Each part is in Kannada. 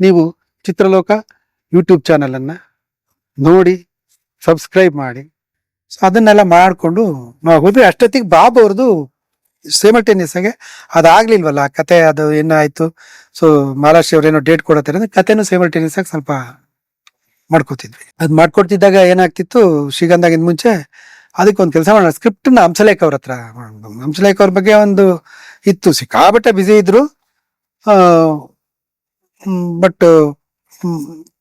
ನೀವು ಚಿತ್ರಲೋಕ ಯೂಟ್ಯೂಬ್ ಚಾನಲನ್ನು ನೋಡಿ ಸಬ್ಸ್ಕ್ರೈಬ್ ಮಾಡಿ. ಅದನ್ನೆಲ್ಲ ಮಾಡಿಕೊಂಡು ಹೋದ್ವಿ ಅಷ್ಟೊತ್ತಿಗೆ ಬಾಬು ಅವ್ರದ್ದು ಸೇಮಲ್ಟೇನಿಯಸ್ ಆಗಿ ಅದಾಗ್ಲಿಲ್ವಲ್ಲ ಕತೆ ಅದು ಏನಾಯ್ತು? ಸೊ ಮಾಲಾಶ್ರೀ ಅವ್ರು ಏನೋ ಡೇಟ್ ಕೊಡತ್ತಾರೆ ಅಂದ್ರೆ ಕತೆನೂ ಸೇಮಲ್ಟೇನಿಯಸ್ ಆಗಿ ಸ್ವಲ್ಪ ಮಾಡ್ಕೊತಿದ್ವಿ. ಅದ್ ಮಾಡ್ಕೊಡ್ತಿದ್ದಾಗ ಏನಾಗ್ತಿತ್ತು? ಶ್ರೀಗಂಧಾಗಿಂದ ಮುಂಚೆ ಅದಕ್ಕೊಂದು ಕೆಲಸ ಮಾಡೋಣ ಸ್ಕ್ರಿಪ್ಟನ್ನ ಹಂಸಲೇಖ ಅವ್ರ ಹತ್ರ ಹಂಸಲೇಖ ಅವ್ರ ಬಗ್ಗೆ ಒಂದು ಇತ್ತು. ಸಿಕ್ಕಾಬಟ್ಟೆ ಬ್ಯುಸಿ ಇದ್ರು ಬಟ್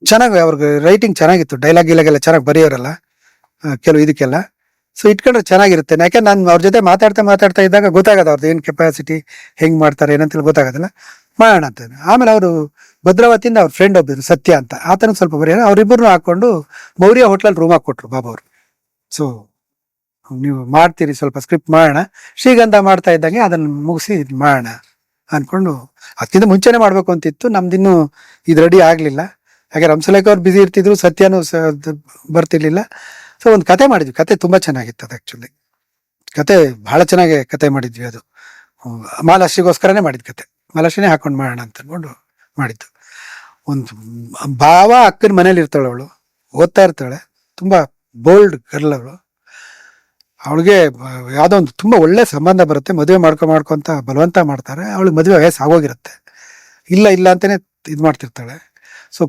ಚೆನ್ನಾಗಿ ಅವ್ರಿಗೆ ರೈಟಿಂಗ್ ಚೆನ್ನಾಗಿತ್ತು ಡೈಲಾಗ್ ಗೀಲಾಗೆಲ್ಲ ಚೆನ್ನಾಗಿ ಬರೆಯೋರಲ್ಲ ಕೆಲವು ಇದಕ್ಕೆಲ್ಲ. ಸೊ ಇಟ್ಕೊಂಡ್ರೆ ಚೆನ್ನಾಗಿರುತ್ತೆ. ಯಾಕೆ, ನಾನು ಅವ್ರ ಜೊತೆ ಮಾತಾಡ್ತಾ ಮಾತಾಡ್ತಾ ಇದ್ದಾಗ ಗೊತ್ತಾಗದ ಅವ್ರದ್ದು ಏನು ಕೆಪಾಸಿಟಿ ಹೆಂಗ್ ಮಾಡ್ತಾರೆ ಏನಂತ ಗೊತ್ತಾಗೋದಿಲ್ಲ. ಮಾಡೋಣ ಅಂತ ಆಮೇಲೆ ಅವರು ಭದ್ರಾವತಿಯಿಂದ ಅವ್ರ ಫ್ರೆಂಡ್ ಒಬ್ಬರು ಸತ್ಯ ಅಂತ. ಆತನ ಸ್ವಲ್ಪ ಬರೆಯೋಣ ಅವ್ರಿಬ್ಬರನ್ನು ಹಾಕೊಂಡು ಮೌರ್ಯ ಹೋಟ್ಲಲ್ಲಿ ರೂಮ್ ಹಾಕ್ಕೊಟ್ರು ಬಾಬಾ ಅವರು. ಸೊ ನೀವು ಮಾಡ್ತೀರಿ, ಸ್ವಲ್ಪ ಸ್ಕ್ರಿಪ್ಟ್ ಮಾಡೋಣ. ಶ್ರೀಗಂಧ ಮಾಡ್ತಾ ಇದ್ದಂಗೆ ಅದನ್ನ ಮುಗಿಸಿ ಮಾಡೋಣ. ಅನ್ಕೊಂಡು ಅದಕ್ಕಿಂತ ಮುಂಚೆನೆ ಮಾಡಬೇಕು ಅಂತಿತ್ತು. ನಮ್ದಿನ್ನು ಇದು ರೆಡಿ ಆಗಲಿಲ್ಲ. ಹಾಗೆ ರಂಸಲೇಖ ಅವ್ರು ಬಿಸಿ ಇರ್ತಿದ್ರು, ಸತ್ಯನೂ ಬರ್ತಿರ್ಲಿಲ್ಲ. ಸೊ ಒಂದು ಕತೆ ಮಾಡಿದ್ವಿ. ಕತೆ ತುಂಬಾ ಚೆನ್ನಾಗಿತ್ತು ಅದು ಆಕ್ಚುಲಿ ಕತೆ ಬಹಳ ಚೆನ್ನಾಗಿ ಕತೆ ಮಾಡಿದ್ವಿ ಅದು. ಮಾಲಾಶ್ರಿಗೋಸ್ಕರನೇ ಮಾಡಿದ ಕತೆ. ಮಾಲಾಶ್ರೀನೇ ಹಾಕೊಂಡು ಮಾಡೋಣ ಅಂತ ಅನ್ಕೊಂಡು ಮಾಡಿದ್ದು. ಒಂದು ಭಾವ ಅಕ್ಕನ ಮನೇಲಿ ಇರ್ತಾಳೆ ಅವಳು. ಓದ್ತಾ ಇರ್ತಾಳೆ. ತುಂಬಾ ಬೋಲ್ಡ್ ಗರ್ಲ್ ಅವಳು. ಅವಳಿಗೆ ಯಾವುದೋ ಒಂದು ತುಂಬ ಒಳ್ಳೆ ಸಂಬಂಧ ಬರುತ್ತೆ, ಮದುವೆ ಮಾಡ್ಕೊ ಮಾಡ್ಕೊಂತ ಬಲವಂತ ಮಾಡ್ತಾರೆ, ಅವಳಿಗೆ ಮದುವೆ ವಯಸ್ಸು ಆಗೋಗಿರುತ್ತೆ. ಇಲ್ಲ ಇಲ್ಲ ಅಂತಾನೆ ಇದು ಮಾಡ್ತಿರ್ತಾಳೆ. ಸೊ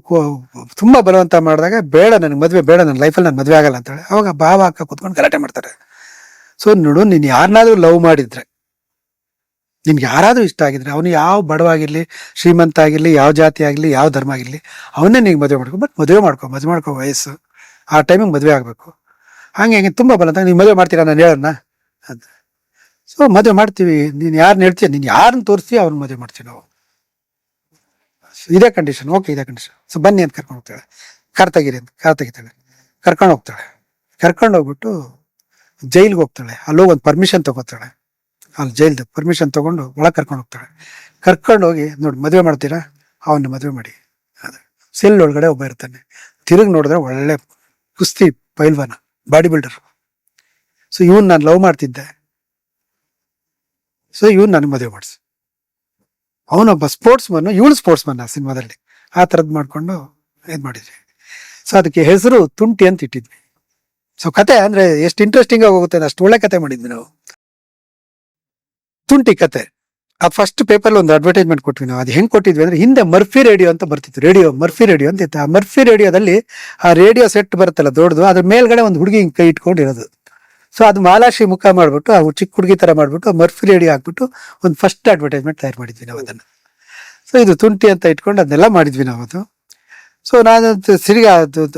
ತುಂಬ ಬಲವಂತ ಮಾಡಿದಾಗ, ಬೇಡ ನನಗೆ ಮದುವೆ, ಬೇಡ ನನ್ನ ಲೈಫಲ್ಲಿ ನಾನು ಮದುವೆ ಆಗಲ್ಲ ಅಂತೇಳಿ. ಅವಾಗ ಭಾವ ಅಕ್ಕ ಕುತ್ಕೊಂಡು ಗಲಾಟೆ ಮಾಡ್ತಾರೆ. ಸೊ ನೋಡು, ನೀನು ಯಾರನ್ನಾದ್ರೂ ಲವ್ ಮಾಡಿದ್ರೆ, ನಿನ್ಗೆ ಯಾರಾದರೂ ಇಷ್ಟ ಆಗಿದ್ರೆ, ಅವನು ಯಾವ ಬಡವಾಗಿರಲಿ, ಶ್ರೀಮಂತ ಆಗಿರಲಿ, ಯಾವ ಜಾತಿ ಆಗಿರ್ಲಿ, ಯಾವ ಧರ್ಮ ಆಗಿರಲಿ, ಅವನ್ನೇ ನೀನು ಮದುವೆ ಮಾಡ್ಕೊ, ಬಟ್ ಮದುವೆ ಮಾಡ್ಕೊ ಮದುವೆ ಮಾಡ್ಕೊ ವಯಸ್ಸು. ಆ ಟೈಮಿಗೆ ಮದುವೆ ಆಗಬೇಕು. ಹಂಗೆ ಹಿಂಗೆ ತುಂಬ ಬಲವಂತ ನೀವು ಮದುವೆ ಮಾಡ್ತೀರಾ ನಾನು ಹೇಳೋಣ ಅಂತ ಸೊ ಮದುವೆ ಮಾಡ್ತೀವಿ. ನೀನು ಯಾರನ್ನ ಹೇಳ್ತೀಯ? ನೀನು ಯಾರನ್ನ ತೋರಿಸಿ ಅವ್ರನ್ನ ಮದುವೆ ಮಾಡ್ತೀವಿ ನಾವು. ಇದೇ ಕಂಡೀಷನ್ ಓಕೆ ಇದೇ ಕಂಡೀಷನ್ ಸೊ ಬನ್ನಿ ಅಂತ ಕರ್ಕೊಂಡು ಹೋಗ್ತಾಳೆ. ಕಾರ್ ಅಂತ, ಕಾರ್ ತೆಗಿತಾಳೆ. ಕರ್ಕೊಂಡು ಹೋಗ್ತಾಳೆ. ಕರ್ಕೊಂಡು ಹೋಗ್ಬಿಟ್ಟು ಜೈಲಿಗೆ ಹೋಗ್ತಾಳೆ. ಅಲ್ಲೋಗಿ ಒಂದು ಪರ್ಮಿಷನ್ ತಗೋತಾಳೆ. ಅಲ್ಲಿ ಜೈಲ್ದು ಪರ್ಮಿಷನ್ ತಗೊಂಡು ಒಳಗೆ ಕರ್ಕೊಂಡು ಹೋಗ್ತಾಳೆ. ಕರ್ಕೊಂಡು ಹೋಗಿ, ನೋಡಿ, ಮದುವೆ ಮಾಡ್ತೀರಾ? ಅವನ್ನ ಮದುವೆ ಮಾಡಿ. ಅದು. ಸೆಲ್ ಒಳಗಡೆ ಒಬ್ಬ ಇರ್ತಾನೆ. ತಿರುಗಿ ನೋಡಿದ್ರೆ ಒಳ್ಳೆ ಕುಸ್ತಿ ಪೈಲ್ವಾನ. Body builder. ಸೊ ಇವನ್ ನಾನು ಲವ್ ಮಾಡ್ತಿದ್ದೆ. ಸೊ ಇವನ್ ನನಗೆ ಮದುವೆ ಮಾಡಿಸಿ. ಅವನೊಬ್ಬ ಸ್ಪೋರ್ಟ್ಸ್ ಮನ್ ಇವಳು ಸ್ಪೋರ್ಟ್ಸ್ ಮನ್ ಆ ಸಿನಿಮಾದಲ್ಲಿ. ಆ ಥರದ್ದು ಮಾಡ್ಕೊಂಡು ಇದು ಮಾಡಿದ್ವಿ. ಸೊ ಅದಕ್ಕೆ ಹೆಸರು ತುಂಟಿ ಅಂತ ಇಟ್ಟಿದ್ವಿ. ಸೊ ಕತೆ ಅಂದ್ರೆ ಎಷ್ಟು ಇಂಟ್ರೆಸ್ಟಿಂಗ್ ಆಗಿ ಹೋಗುತ್ತೆ ಅಷ್ಟು ಒಳ್ಳೆ ಕತೆ ಮಾಡಿದ್ವಿ ನಾವು. ತುಂಟಿ ಕತೆ. ಆ ಫಸ್ಟ್ ಪೇಪರ್ ಒಂದು ಅಡ್ವರ್ಟೈಸ್ಮೆಂಟ್ ಕೊಟ್ವಿ ನಾವು. ಅದು ಹೆಂಗ್ ಕೊಟ್ಟಿದ್ವಿ ಅಂದ್ರೆ, ಹಿಂದೆ ಮರ್ಫಿ ರೇಡಿಯೋ ಅಂತ ಬರ್ತಿತ್ತು. ರೇಡಿಯೋ ಮರ್ಫಿ ರೇಡಿಯೋ ಅಂತ ಇತ್ತು. ಆ ಮರ್ಫಿ ರೇಡಿಯೋದಲ್ಲಿ ಆ ರೇಡಿಯೋ ಸೆಟ್ ಬರುತ್ತಲ್ಲ, ದೊಡ್ಡದು, ಅದ್ರ ಮೇಲ್ಗಡೆ ಒಂದು ಹುಡುಗಿ ಕೈ ಇಟ್ಕೊಂಡಿರೋದು. ಸೊ ಅದು ಮಾಲಾಶಿ ಮುಖ ಮಾಡ್ಬಿಟ್ಟು, ಆ ಚಿಕ್ಕ ಹುಡುಗಿ ತರ ಮಾಡ್ಬಿಟ್ಟು ಮರ್ಫಿ ರೇಡಿಯೋ ಹಾಕ್ಬಿಟ್ಟು ಒಂದು ಫಸ್ಟ್ ಅಡ್ವರ್ಟೈಸ್ಮೆಂಟ್ ತಯಾರು ಮಾಡಿದ್ವಿ ನಾವು ಅದನ್ನ. ಸೊ ಇದು ತುಂಟಿ ಅಂತ ಇಟ್ಕೊಂಡು ಅದನ್ನೆಲ್ಲ ಮಾಡಿದ್ವಿ ನಾವು ಅದು. ಸೊ ನಾನು ಸಿರಿಗ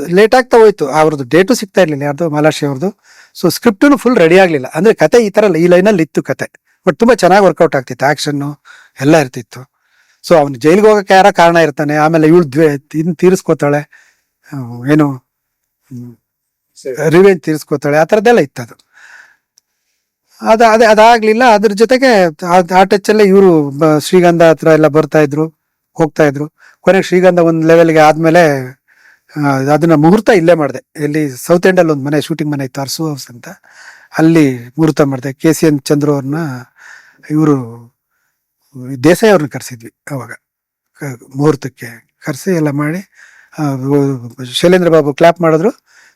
ಲೇಟ್ ಆಗ್ತಾ ಹೋಯ್ತು. ಅವ್ರದ್ದು ಡೇಟು ಸಿಗ್ತಾ ಇರ್ಲಿಲ್ಲ ಯಾರ್ದು ಮಾಲಾಶಿ ಅವ್ರದ್ದು. ಸೊ ಸ್ಕ್ರಿಪ್ಟೂ ಫುಲ್ ರೆಡಿ ಆಗಲಿಲ್ಲ. ಅಂದ್ರೆ ಕತೆ ಈ ತರ ಈ ಲೈನಲ್ಲಿ ಇತ್ತು ಕತೆ. ಬಟ್ ತುಂಬಾ ಚೆನ್ನಾಗಿ ವರ್ಕೌಟ್ ಆಗ್ತಿತ್ತು ಆ್ಯಕ್ಷನ್ನು ಎಲ್ಲ ಇರ್ತಿತ್ತು. ಸೊ ಅವ್ನು ಜೈಲಿಗೆ ಹೋಗಕ್ಕೆ ಯಾರ ಕಾರಣ ಇರ್ತಾನೆ, ಆಮೇಲೆ ಇವಳು ದ್ವೇ ಇನ್ ತೀರಿಸ್ಕೋತಾಳೆ. ಏನು ರಿವೆಂಜ್ ತೀರಿಸ್ಕೋತಾಳೆ, ಆ ಥರದ್ದೆಲ್ಲ ಇತ್ತು ಅದು, ಅದ ಅದೇ ಅದಾಗ್ಲಿಲ್ಲ, ಅದ್ರ ಜೊತೆಗೆ ಆ- ಟಚ್ಚಲ್ಲೇ ಇವರು ಶ್ರೀಗಂಧ ಹತ್ರ ಎಲ್ಲ ಬರ್ತಾ ಇದ್ರು, ಹೋಗ್ತಾ ಇದ್ರು. ಕೊನೆಗೆ ಶ್ರೀಗಂಧ ಒಂದು ಲೆವೆಲ್ಗೆ ಆದ್ಮೇಲೆ ಅದನ್ನ ಮುಹೂರ್ತ ಇಲ್ಲೇ ಮಾಡಿದೆ. ಇಲ್ಲಿ ಸೌತ್ ಎಂಡಲ್ಲಿ ಒಂದು ಮನೆ ಶೂಟಿಂಗ್ ಮನೆ ಇತ್ತು, ಅರ್ಸು ಹೌಸ್ ಅಂತ. ಅಲ್ಲಿ ಮುಹೂರ್ತ ಮಾಡಿದೆ ಕೆ ಸಿ ಎನ್ ಚಂದ್ರು ಅವ್ರನ್ನ ಇವರು ದೇಸಾಯಿ ಅವ್ರನ್ನ ಕರೆಸಿದ್ವಿ ಅವಾಗ. ಮುಹೂರ್ತಕ್ಕೆ ಕರೆಸಿ ಎಲ್ಲ ಮಾಡಿ ಶೈಲೇಂದ್ರ ಬಾಬು ಕ್ಲಾಪ್ ಮಾಡಿದ್ರು.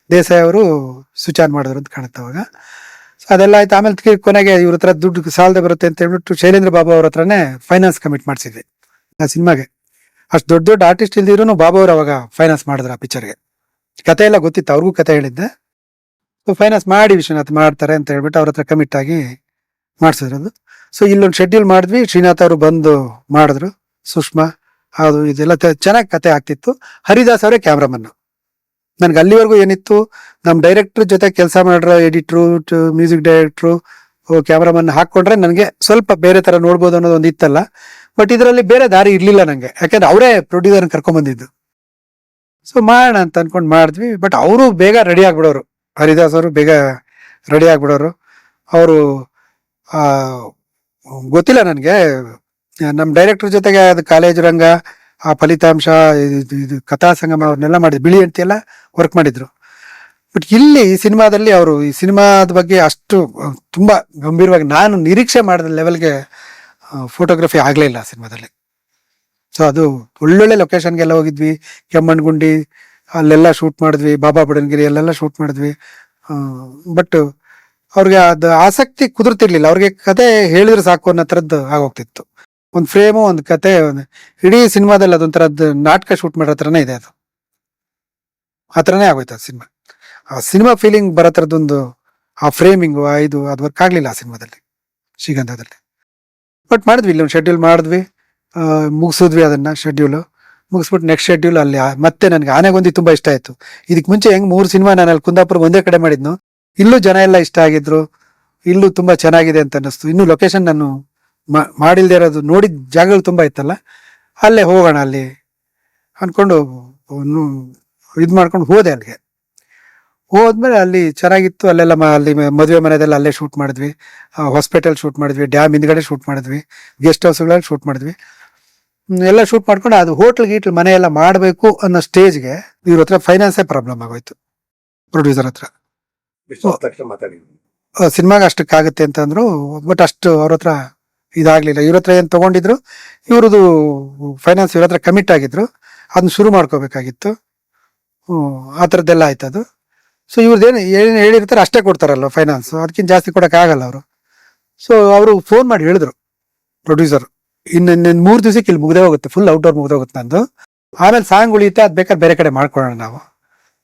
ದೇಸಾಯಿ ಅವರು ಸ್ವಿಚ್ ಮಾಡಿದ್ರು ಅಂತ ಕಾಣುತ್ತೆ ಅವಾಗ. ಸೊ ಅದೆಲ್ಲ ಆಯ್ತು. ಆಮೇಲೆ ಕೊನೆಗೆ ಇವ್ರ ಹತ್ರ ದುಡ್ಡು ಸಾಲದೆ ಬರುತ್ತೆ ಅಂತ ಹೇಳ್ಬಿಟ್ಟು ಶೈಲೇಂದ್ರ ಬಾಬು ಅವ್ರ ಹತ್ರನೇ ಫೈನಾನ್ಸ್ ಕಮಿಟ್ ಮಾಡಿಸಿದ್ವಿ. ಆ ಸಿನಿಮಾಗೆ. ಅಷ್ಟು ದೊಡ್ಡ ದೊಡ್ಡ ಆರ್ಟಿಸ್ಟ್ ಇಲ್ದಿರೂ ಬಾಬು ಅವರು ಅವಾಗ ಫೈನಾನ್ಸ್ ಮಾಡಿದ್ರು ಆ ಪಿಕ್ಚರ್ಗೆ ಕತೆ ಎಲ್ಲ ಗೊತ್ತಿತ್ತು, ಅವ್ರಿಗೂ ಕತೆ ಹೇಳಿದ್ದೆ. ಸೊ ಫೈನಾನ್ಸ್ ಮಾಡಿ ವಿಶ್ವನಾಥ್ ಮಾಡ್ತಾರೆ ಅಂತ ಹೇಳ್ಬಿಟ್ಟು ಅವ್ರ ಹತ್ರ ಕಮಿಟ್ ಆಗಿ ಮಾಡಿಸಿದ್ರು ಅದು ಸೊ ಇಲ್ಲೊಂದು ಶೆಡ್ಯೂಲ್ ಮಾಡಿದ್ವಿ, ಶ್ರೀನಾಥ್ ಅವರು ಬಂದು ಮಾಡಿದ್ರು, ಸುಷ್ಮಾ, ಅದು ಇದೆಲ್ಲ ಚೆನ್ನಾಗಿ ಕತೆ ಆಗ್ತಿತ್ತು. ಹರಿದಾಸ್ ಅವರೇ ಕ್ಯಾಮ್ರಾಮನ್. ನನ್ಗೆ ಅಲ್ಲಿವರೆಗೂ ಏನಿತ್ತು ನಮ್ಮ ಡೈರೆಕ್ಟರ್ ಜೊತೆ ಕೆಲಸ ಮಾಡಿರೋ ಎಡಿಟ್ರು ಮ್ಯೂಸಿಕ್ ಡೈರೆಕ್ಟ್ರು ಕ್ಯಾಮ್ರಾಮನ್ ಹಾಕೊಂಡ್ರೆ ನನಗೆ ಸ್ವಲ್ಪ ಬೇರೆ ತರ ನೋಡ್ಬೋದು ಅನ್ನೋದು ಒಂದು ಇತ್ತಲ್ಲ. ಬಟ್ ಇದರಲ್ಲಿ ಬೇರೆ ದಾರಿ ಇರಲಿಲ್ಲ ನನಗೆ ಯಾಕಂದ್ರೆ ಅವರೇ ಪ್ರೊಡ್ಯೂಸರ್ ಕರ್ಕೊಂಡ್ ಬಂದಿದ್ದು. ಸೊ ಮಾಡೋಣ ಅಂತ ಅನ್ಕೊಂಡು ಮಾಡಿದ್ವಿ. ಬಟ್ ಅವರು ಬೇಗ ರೆಡಿ ಆಗ್ಬಿಡೋರು. ಹರಿದಾಸ್ ಅವರು ಬೇಗ ರೆಡಿ ಆಗ್ಬಿಡೋರು. ಅವರು ಗೊತ್ತಿಲ್ಲ ನನಗೆ. ನಮ್ಮ ಡೈರೆಕ್ಟರ್ ಜೊತೆಗೆ ಅದು ಕಾಲೇಜ್ ರಂಗ, ಆ ಫಲಿತಾಂಶ, ಇದು ಇದು ಕಥಾ ಸಂಗಮ ಅವ್ರನ್ನೆಲ್ಲ ಮಾಡಿದ್ರು ಬಿಳಿ ಹೆಂಡತಿ ಎಲ್ಲ ವರ್ಕ್ ಮಾಡಿದ್ರು. ಬಟ್ ಇಲ್ಲಿ ಈ ಸಿನಿಮಾದಲ್ಲಿ ಅವರು, ಈ ಸಿನಿಮಾದ ಬಗ್ಗೆ ಅಷ್ಟು ತುಂಬ ಗಂಭೀರವಾಗಿ ನಾನು ನಿರೀಕ್ಷೆ ಮಾಡಿದ ಲೆವೆಲ್ಗೆ ಫೋಟೋಗ್ರಫಿ ಆಗಲೇ ಇಲ್ಲ ಸಿನಿಮಾದಲ್ಲಿ. ಸೊ ಅದು ಒಳ್ಳೊಳ್ಳೆ ಲೊಕೇಶನ್ಗೆಲ್ಲ ಹೋಗಿದ್ವಿ. ಕೆಮ್ಮಣ್ಣುಗುಂಡಿ, ಅಲ್ಲೆಲ್ಲ ಶೂಟ್ ಮಾಡಿದ್ವಿ. ಬಾಬಾ ಬುಡನ್ಗಿರಿ ಅಲ್ಲೆಲ್ಲ ಶೂಟ್ ಮಾಡಿದ್ವಿ. ಬಟ್ ಅವ್ರಿಗೆ ಅದು ಆಸಕ್ತಿ ಕುದುರ್ತಿರ್ಲಿಲ್ಲ. ಅವ್ರಿಗೆ ಕತೆ ಹೇಳಿದ್ರೆ ಸಾಕು ಅನ್ನೋ ಥರದ್ದು ಆಗೋಗ್ತಿತ್ತು. ಒಂದು ಫ್ರೇಮು, ಒಂದು ಕತೆ ಇಡೀ ಸಿನಿಮಾದಲ್ಲಿ ಅದೊಂಥರದ್ದು ನಾಟಕ ಶೂಟ್ ಮಾಡೋ ಥರನೇ ಇದೆ ಅದು. ಆ ಥರನೇ ಆಗೋಯ್ತು ಆ ಸಿನಿಮಾ. ಆ ಸಿನಿಮಾ ಫೀಲಿಂಗ್ ಬರೋ ಥರದ್ದೊಂದು, ಆ ಫ್ರೇಮಿಂಗು ಆ ಇದು ಅದು ವರ್ಕ್ ಆಗಲಿಲ್ಲ ಆ ಸಿನಿಮಾದಲ್ಲಿ, ಶ್ರೀಗಂಧದಲ್ಲಿ. ಬಟ್ ಮಾಡಿದ್ವಿ ಇಲ್ಲಿ ಒಂದು ಶೆಡ್ಯೂಲ್ ಮಾಡಿದ್ವಿ ಮುಗಿಸಿದ್ವಿ ಅದನ್ನ ಶೆಡ್ಯೂಲು ಮುಗಿಸ್ಬಿಟ್ಟು ನೆಕ್ಸ್ಟ್ ಶೆಡ್ಯೂಲ್ ಅಲ್ಲಿ ಮತ್ತೆ ನನಗೆ ಆನೆಗೊಂದಿ ತುಂಬಾ ಇಷ್ಟ ಆಯ್ತು. ಇದಕ್ಕೆ ಮುಂಚೆ ಹೆಂಗ್ ಮೂರು ಸಿನಿಮಾ ನಾನು ಅಲ್ಲಿ ಕುಂದಾಪುರ ಒಂದೇ ಕಡೆ ಮಾಡಿದ್ನು ಇಲ್ಲೂ ಜನ ಎಲ್ಲ ಇಷ್ಟ ಆಗಿದ್ರು, ಇಲ್ಲೂ ತುಂಬಾ ಚೆನ್ನಾಗಿದೆ ಅಂತ ಅನ್ನಿಸ್ತು. ಇನ್ನು ಲೊಕೇಶನ್ ನಾನು ಮಾಡಿಲ್ದೇ ಇರೋದು ನೋಡಿದ ಜಾಗಗಳು ತುಂಬಾ ಇತ್ತಲ್ಲ, ಅಲ್ಲೇ ಹೋಗೋಣ ಅಲ್ಲಿ ಅನ್ಕೊಂಡು ಇದು ಮಾಡ್ಕೊಂಡು ಹೋದೆ ಅಲ್ಲಿಗೆ. ಹೋದ್ಮೇಲೆ ಅಲ್ಲಿ ಚೆನ್ನಾಗಿತ್ತು, ಅಲ್ಲೆಲ್ಲ ಅಲ್ಲಿ ಮದುವೆ ಮನೆದೆಲ್ಲ ಅಲ್ಲೇ ಶೂಟ್ ಮಾಡಿದ್ವಿ. ಹಾಸ್ಪಿಟಲ್ ಶೂಟ್ ಮಾಡಿದ್ವಿ ಡ್ಯಾಮ್ ಹಿಂದ್ಗಡೆ ಶೂಟ್ ಮಾಡಿದ್ವಿ ಗೆಸ್ಟ್ ಹೌಸ್ಗಳಲ್ಲಿ ಶೂಟ್ ಮಾಡಿದ್ವಿ. ಎಲ್ಲ ಶೂಟ್ ಮಾಡ್ಕೊಂಡು ಅದು ಹೋಟ್ಲ್ ಗೀಟ್ಲ್ ಮನೆ ಎಲ್ಲ ಮಾಡಬೇಕು ಅನ್ನೋ ಸ್ಟೇಜ್ಗೆ ಇವ್ರ ಹತ್ರ ಫೈನಾನ್ಸೇ ಪ್ರಾಬ್ಲಮ್ ಆಗೋಯ್ತು. ಪ್ರೊಡ್ಯೂಸರ್ ಹತ್ರ. ಸಿನಿಮಾಗೆ ಅಷ್ಟಕ್ಕಾಗುತ್ತೆ ಅಂತಂದ್ರು ಬಟ್ ಅಷ್ಟು ಅವ್ರ ಹತ್ರ ಇದಾಗ್ಲಿಲ್ಲ. ಇವ್ರ ಹತ್ರ ಏನ್ ತಗೊಂಡಿದ್ರು, ಇವ್ರದ್ದು ಫೈನಾನ್ಸ್ ಇವ್ರ ಹತ್ರ ಕಮಿಟ್ ಆಗಿದ್ರು. ಅದನ್ನ ಶುರು ಮಾಡ್ಕೋಬೇಕಾಗಿತ್ತು. ಆ ಥರದ್ದೆಲ್ಲ ಆಯ್ತು ಅದು. ಸೊ ಇವ್ರದ್ದೇನು ಏನು ಹೇಳಿರ್ತಾರೆ ಅಷ್ಟೇ ಕೊಡ್ತಾರಲ್ಲ ಫೈನಾನ್ಸ್ ಅದಕ್ಕಿಂತ ಜಾಸ್ತಿ ಕೊಡೋಕ್ಕಾಗಲ್ಲ ಅವರು. ಸೊ ಅವರು ಫೋನ್ ಮಾಡಿ ಹೇಳಿದ್ರು ಪ್ರೊಡ್ಯೂಸರ್ ಇನ್ನು ಮೂರು ದಿವಸಕ್ಕೆ ಇಲ್ಲಿ ಮುಗ್ದೇ ಹೋಗುತ್ತೆ ಫುಲ್ ಔಟ್ಡೋರ್ ಮುಗ್ದೇ ಹೋಗುತ್ತೆ ನಂದು. ಆಮೇಲೆ ಸಾಂಗ್ ಉಳಿಯುತ್ತೆ, ಅದು ಬೇಕಾದ್ರೆ ಬೇರೆ ಕಡೆ ಮಾಡ್ಕೊಳ್ಳೋಣ ನಾವು.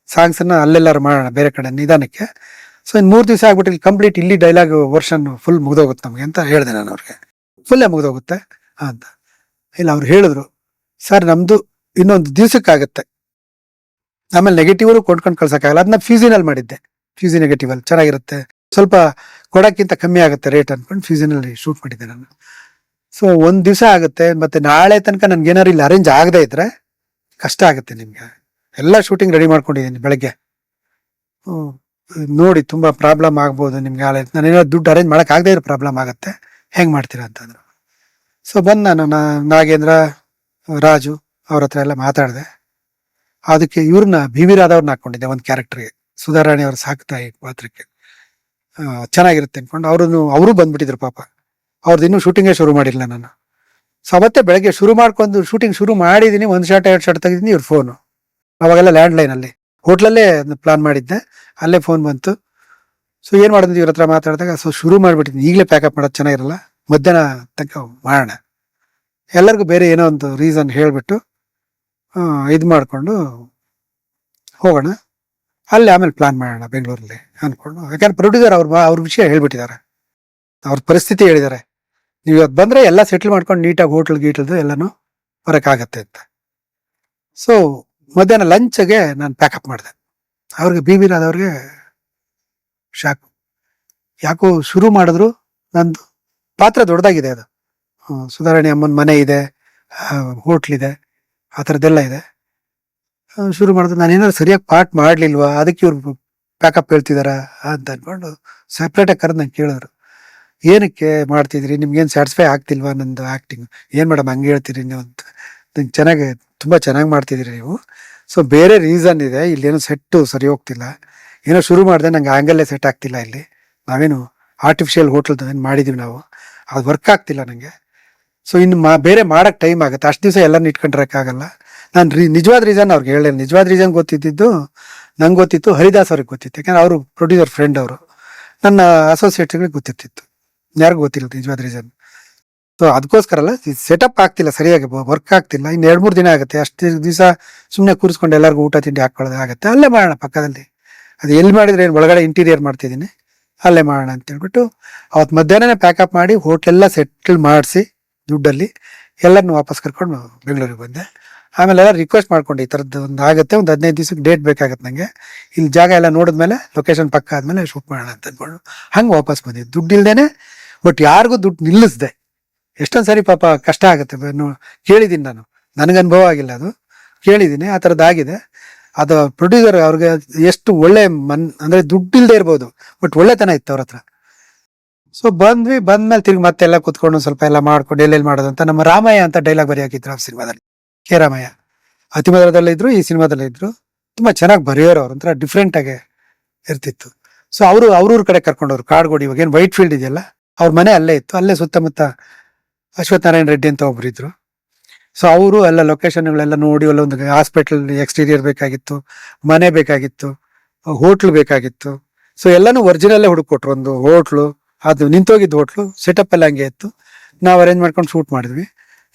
ಸಾಂಗ್ಸನ್ನ ಅಲ್ಲೆಲ್ಲಾರು ಮಾಡೋಣ ಬೇರೆ ಕಡೆ ನಿಧಾನಕ್ಕೆ. ಸೊ ಇನ್ನು ಮೂರು ದಿವಸ ಆಗ್ಬಿಟ್ಟು ಕಂಪ್ಲೀಟ್ ಇಲ್ಲಿ ಡೈಲಾಗ್ ವರ್ಷನ್ ಫುಲ್ ಮುಗ್ದೋಗುತ್ತೆ ನಮಗೆ ಅಂತ ಹೇಳಿದೆ ನಾನು ಅವ್ರಿಗೆ. ಫುಲ್ಲೇ ಮುಗ್ದೋಗುತ್ತೆ ಅಂತ. ಇಲ್ಲ, ಅವ್ರು ಹೇಳಿದ್ರು ಸರ್ ನಮ್ದು ಇನ್ನೊಂದು ದಿವ್ಸಕ್ಕಾಗತ್ತೆ. ಆಮೇಲೆ ನೆಗೆಟಿವ್ ಕೊಂಡ್ಕೊಂಡು ಕಳ್ಸೋಕ್ಕಾಗಲ್ಲ. ಅದನ್ನ ಫ್ಯೂಸಿನಲ್ಲಿ ಮಾಡಿದ್ದೆ. ಫ್ಯೂಸಿ ನೆಗೆಟಿವ್ ಅಲ್ಲಿ ಚೆನ್ನಾಗಿರುತ್ತೆ. ಸ್ವಲ್ಪ ಕೊಡಕ್ಕಿಂತ ಕಮ್ಮಿ ಆಗುತ್ತೆ ರೇಟ್ ಅಂದ್ಕೊಂಡು ಫ್ಯೂಸಿನಲ್ಲಿ ಶೂಟ್ ಮಾಡಿದ್ದೆ ನಾನು. ಸೊ ಒಂದು ದಿವಸ ಆಗುತ್ತೆ. ಮತ್ತೆ ನಾಳೆ ತನಕ ನನ್ಗೆ ಏನಾರು ಇಲ್ಲಿ ಅರೇಂಜ್ ಆಗದೆ ಇದ್ರೆ ಕಷ್ಟ ಆಗುತ್ತೆ ನಿಮ್ಗೆ. ಎಲ್ಲ ಶೂಟಿಂಗ್ ರೆಡಿ ಮಾಡ್ಕೊಂಡಿದ್ದೀನಿ ಬೆಳಗ್ಗೆ. ನೋಡಿ ತುಂಬ ಪ್ರಾಬ್ಲಮ್ ಆಗ್ಬೋದು ನಿಮ್ಗೆ ನಾಳೆ ನಾನೇನೋ ದುಡ್ಡು ಅರೇಂಜ್ ಮಾಡಕ್ ಆಗದೆ ಇರೋ ಪ್ರಾಬ್ಲಮ್ ಆಗುತ್ತೆ. ಹೆಂಗೆ ಮಾಡ್ತೀರಾ ಅಂತಂದ್ರು. ಸೊ ಬಂದು ನಾನು ನಾಗೇಂದ್ರ ರಾಜು ಅವ್ರ ಹತ್ರ ಎಲ್ಲ ಮಾತಾಡಿದೆ. ಅದಕ್ಕೆ ಇವ್ರನ್ನ ಬಿ ವಿ ರಾಧವ್ರನ್ನ ಹಾಕೊಂಡಿದ್ದೆ ಒಂದು ಕ್ಯಾರೆಕ್ಟರ್ಗೆ ಸುಧಾರಾಣಿ ಅವ್ರ ಸಾಕ್ತಾಯಿ ಪಾತ್ರಕ್ಕೆ. ಆ, ಚೆನ್ನಾಗಿರುತ್ತೆ ಅಂದ್ಕೊಂಡು ಅವ್ರನ್ನು ಅವರು ಬಂದ್ಬಿಟ್ಟಿದ್ರು ಪಾಪ. ಅವ್ರದ್ದು ಇನ್ನೂ ಶೂಟಿಂಗೇ ಶುರು ಮಾಡಿಲ್ಲ ನಾನು. ಸೊ ಅವತ್ತೇ ಬೆಳಗ್ಗೆ ಶುರು ಮಾಡ್ಕೊಂಡು ಶೂಟಿಂಗ್ ಶುರು ಮಾಡಿದೀನಿ ಒಂದು ಶಾಟ್ ಎರಡು ಶಾಟ್ ತೆಗಿದೀನಿ ಇವ್ರ ಫೋನು ಅವಾಗೆಲ್ಲ ಲ್ಯಾಂಡ್ ಲೈನ್ ಅಲ್ಲಿ. ಹೋಟ್ಲಲ್ಲೇ ಪ್ಲಾನ್ ಮಾಡಿದ್ದೆ. ಅಲ್ಲೇ ಫೋನ್ ಬಂತು. ಸೊ ಏನು ಮಾಡಿದ್ವಿ ಇವ್ರ ಹತ್ರ ಮಾತಾಡಿದಾಗ ಸೊ ಶುರು ಮಾಡ್ಬಿಟ್ಟಿದ್ದೀನಿ ಈಗಲೇ ಪ್ಯಾಕಪ್ ಮಾಡೋದು ಚೆನ್ನಾಗಿರಲ್ಲ. ಮಧ್ಯಾಹ್ನ ತನಕ ಮಾಡೋಣ. ಎಲ್ಲರಿಗೂ ಬೇರೆ ಏನೋ ಒಂದು ರೀಸನ್ ಹೇಳಿಬಿಟ್ಟು ಇದು ಮಾಡಿಕೊಂಡು ಹೋಗೋಣ. ಅಲ್ಲಿ ಆಮೇಲೆ ಪ್ಲಾನ್ ಮಾಡೋಣ ಬೆಂಗಳೂರಲ್ಲಿ ಅಂದ್ಕೊಂಡು ಯಾಕಂದ್ರೆ ಪ್ರೊಡ್ಯೂಸರ್ ಅವ್ರ ಅವ್ರ ವಿಷಯ ಹೇಳ್ಬಿಟ್ಟಿದ್ದಾರೆ. ಅವ್ರ ಪರಿಸ್ಥಿತಿ ಹೇಳಿದ್ದಾರೆ. ನೀವು ಇವತ್ತು ಬಂದರೆ ಎಲ್ಲ ಸೆಟ್ಲ್ ಮಾಡ್ಕೊಂಡು ನೀಟಾಗಿ ಹೋಟ್ಲ್ ಗೀಟ್ಲದು ಎಲ್ಲನೂ ಬರೋಕ್ಕಾಗತ್ತೆ ಅಂತ. ಸೊ ಮಧ್ಯಾಹ್ನ ಲಂಚ್ಗೆ ನಾನು ಪ್ಯಾಕಪ್ ಮಾಡಿದೆ. ಅವ್ರಿಗೆ ಬಿ ಬಿ ರಾದವ್ರಿಗೆ ಶಾಕು ಯಾಕೋ ಶುರು ಮಾಡಿದ್ರು, ನಂದು ಪಾತ್ರ ದೊಡ್ಡದಾಗಿದೆ ಅದು. ಸುಧಾರಣಿ ಅಮ್ಮನ ಮನೆ ಇದೆ ಹೋಟ್ಲಿದೆ ಆ ಥರದ್ದೆಲ್ಲ ಇದೆ. ಶುರು ಮಾಡಿದ್ರು, ನಾನು ಏನಾದ್ರು ಸರಿಯಾಗಿ ಪಾಟ್ ಮಾಡಲಿಲ್ವಾ, ಅದಕ್ಕೆ ಇವ್ರು ಪ್ಯಾಕಪ್ ಹೇಳ್ತಿದಾರ ಅಂತ ಅನ್ಕೊಂಡು ಸಪ್ರೇಟಾಗಿ ಕರೆದು ನಂಗೆ ಕೇಳಿದ್ರು ಏನಕ್ಕೆ ಮಾಡ್ತಿದ್ರಿ? ನಿಮ್ಗೇನು ಸ್ಯಾಟಿಸ್ಫೈ ಆಗ್ತಿಲ್ವಾ ನಂದು ಆ್ಯಕ್ಟಿಂಗ್ ಏನು ಮೇಡಮ್ ಹಂಗೆ ಹೇಳ್ತೀರಿ ನೀವು ಅಂತ. ನಂಗೆ ಚೆನ್ನಾಗಿ ತುಂಬ ಚೆನ್ನಾಗಿ ಮಾಡ್ತಿದ್ದೀರಿ ನೀವು. ಸೊ ಬೇರೆ ರೀಸನ್ ಇದೆ, ಇಲ್ಲೇನೋ ಸೆಟ್ಟು ಸರಿ ಹೋಗ್ತಿಲ್ಲ. ಏನೋ ಶುರು ಮಾಡಿದೆ, ನಂಗೆ ಆ್ಯಂಗಲ್ಲೇ ಸೆಟ್ ಆಗ್ತಿಲ್ಲ ಇಲ್ಲಿ. ನಾವೇನು ಆರ್ಟಿಫಿಷಿಯಲ್ ಹೋಟೆಲ್ ಏನು ಮಾಡಿದ್ದೀವಿ ನಾವು. ಅದು ವರ್ಕ್ ಆಗ್ತಿಲ್ಲ ನನಗೆ ಸೊ ಇನ್ನು ಮಾ, ಬೇರೆ ಮಾಡೋಕ್ಕೆ ಟೈಮ್ ಆಗುತ್ತೆ. ಅಷ್ಟು ದಿವಸ ಎಲ್ಲನೂ ಇಟ್ಕೊಂಡಿರೋಕ್ಕಾಗಲ್ಲ. ನಾನು ರೀ ನಿಜವಾದ ರೀಸನ್ ಅವ್ರಿಗೆ ಹೇಳಿಲ್ಲ ನಿಜವಾದ ರೀಸನ್ ಗೊತ್ತಿದ್ದಿದ್ದು, ನಂಗೆ ಗೊತ್ತಿತ್ತು, ಹರಿದಾಸ್ ಅವ್ರಿಗೆ ಗೊತ್ತಿತ್ತು. ಯಾಕಂದ್ರೆ ಅವರು ಪ್ರೊಡ್ಯೂಸರ್ ಫ್ರೆಂಡ್ ಅವರು. ನನ್ನ ಅಸೋಸಿಯೇಟ್ಗಳಿಗೆ ಗೊತ್ತಿರ್ತಿತ್ತು. ಯಾರಿಗೂ ಗೊತ್ತಿಲ್ಲ ನಿಜವಾದ ರೀಸನ್ ಸೊ ಅದಕ್ಕೋಸ್ಕರ ಅಲ್ಲ ಸೆಟಪ್ ಆಗ್ತಿಲ್ಲ, ಸರಿಯಾಗಿ ವರ್ಕ್ ಆಗ್ತಿಲ್ಲ. ಇನ್ನು ಎರಡು, ಮೂರು ದಿನ ಆಗುತ್ತೆ. ಅಷ್ಟು ದಿವಸ ಸುಮ್ಮನೆ ಕೂರಿಸ್ಕೊಂಡು ಎಲ್ಲರಿಗೂ ಊಟ ತಿಂಡಿ ಹಾಕೊಳ್ಳೋದು ಆಗುತ್ತೆ. ಅಲ್ಲೇ ಮಾಡೋಣ ಪಕ್ಕದಲ್ಲಿ. ಅದು ಎಲ್ಲಿ ಮಾಡಿದ್ರೆ ಏನು, ಒಳಗಡೆ ಇಂಟೀರಿಯರ್ ಮಾಡ್ತಿದ್ದೀನಿ. ಅಲ್ಲೇ ಮಾಡೋಣ ಅಂತ ಹೇಳ್ಬಿಟ್ಟು ಅವತ್ತು ಮಧ್ಯಾಹ್ನನೇ ಪ್ಯಾಕಪ್ ಮಾಡಿ ಹೋಟ್ಲೆಲ್ಲ ಸೆಟ್ಲ್ ಮಾಡಿಸಿ, ದುಡ್ಡಲ್ಲಿ ಎಲ್ಲರನ್ನು ವಾಪಸ್ ಕರ್ಕೊಂಡು ಬೆಂಗಳೂರಿಗೆ ಬಂದೆ. ಆಮೇಲೆ ಎಲ್ಲ ರಿಕ್ವೆಸ್ಟ್ ಮಾಡ್ಕೊಂಡು ಈ ಥರದ್ದು ಒಂದು ಆಗುತ್ತೆ. ಒಂದು ಹದಿನೈದು ದಿವ್ಸಕ್ಕೆ ಡೇಟ್ ಬೇಕಾಗತ್ತೆ ನನಗೆ ಇಲ್ಲಿ ಜಾಗ ಎಲ್ಲ ನೋಡಿದ್ಮೇಲೆ ಲೊಕೇಶನ್ ಪಕ್ಕ ಆದಮೇಲೆ ಶೂಟ್ ಮಾಡೋಣ ಅಂತ ಅಂದ್ಕೊಂಡು ಹಂಗೆ ವಾಪಸ್ ಬಂದಿದ್ದು. ದುಡ್ಡು ಇಲ್ದೇನೆ ಬಟ್ ಯಾರಿಗೂ ದುಡ್ಡು ನಿಲ್ಲಿಸ್ದೆ. ಎಷ್ಟೊಂದು ಸರಿ ಪಾಪ ಕಷ್ಟ ಆಗುತ್ತೆ. ಕೇಳಿದ್ದೀನಿ ನಾನು. ನನಗೆ ಅನುಭವ ಆಗಿಲ್ಲ ಅದು. ಕೇಳಿದ್ದೀನಿ ಆ ಥರದ್ದು ಆಗಿದೆ. ಅದು ಪ್ರೊಡ್ಯೂಸರ್ ಅವ್ರಿಗೆ ಎಷ್ಟು ಒಳ್ಳೆ ಮನ್, ಅಂದರೆ ದುಡ್ಡು ಇಲ್ಲದೆ ಇರ್ಬೋದು, ಬಟ್ ಒಳ್ಳೆತನ ಇತ್ತು ಅವ್ರ ಹತ್ರ. ಸೊ ಬಂದ್ವಿ, ಬಂದ್ಮೇಲೆ ತಿರ್ಗಿ ಮತ್ತೆಲ್ಲ ಕುತ್ಕೊಂಡು ಸ್ವಲ್ಪ ಎಲ್ಲ ಮಾಡ್ಕೊಂಡು ಎಲ್ಲೆಲ್ಲಿ ಮಾಡೋದು ಅಂತ ನಮ್ಮ ರಾಮಯ್ಯ ಅಂತ ಡೈಲಾಗ್ ಬರೆಯಾಕಿದ್ರು ಆ ಸಿನಿಮಾದಲ್ಲಿ. ಕೆ ರಾಮಯ್ಯ. ಅತಿಮಧುರದಲ್ಲೇ ಇದ್ರು, ಈ ಸಿನಿಮಾದಲ್ಲೇ ಇದ್ರು. ತುಂಬಾ ಚೆನ್ನಾಗಿ ಬರೆಯೋರು ಅವ್ರ ಒಂಥರ ಡಿಫ್ರೆಂಟ್ ಆಗಿ ಇರ್ತಿತ್ತು. ಸೊ ಅವರು ಅವ್ರ ಕಡೆ ಕರ್ಕೊಂಡವ್ರು ಕಾಡ್ಗೋಡಿ ಇವಾಗ ಏನು ವೈಟ್ ಫೀಲ್ಡ್ ಇದೆಯಲ್ಲ, ಅವ್ರ ಮನೆ ಅಲ್ಲೇ ಇತ್ತು. ಅಲ್ಲೇ ಸುತ್ತಮುತ್ತ ಅಶ್ವಥ್ ನಾರಾಯಣ ರೆಡ್ಡಿ ಅಂತ ಒಬ್ರು ಇದ್ರು. ಸೊ ಅವರು ಎಲ್ಲ ಲೊಕೇಶನ್ಗಳೆಲ್ಲ ನೋಡಿ ಒಂದು ಹಾಸ್ಪಿಟಲ್ ಎಕ್ಸ್ಟೀರಿಯರ್ ಬೇಕಾಗಿತ್ತು, ಮನೆ ಬೇಕಾಗಿತ್ತು ಹೋಟ್ಲು ಬೇಕಾಗಿತ್ತು. ಸೊ ಎಲ್ಲಾನು ಒರಿಜಿನಲ್ಲೇ ಹುಡುಕೊಟ್ರು ಒಂದು ಹೋಟ್ಲು ಅದು ನಿಂತೋಗಿದ್ದು ಹೋಟ್ಲು ಸೆಟಪ್ ಎಲ್ಲ ಹಂಗೆ ಇತ್ತು. ನಾವು ಅರೇಂಜ್ ಮಾಡ್ಕೊಂಡು ಶೂಟ್ ಮಾಡಿದ್ವಿ.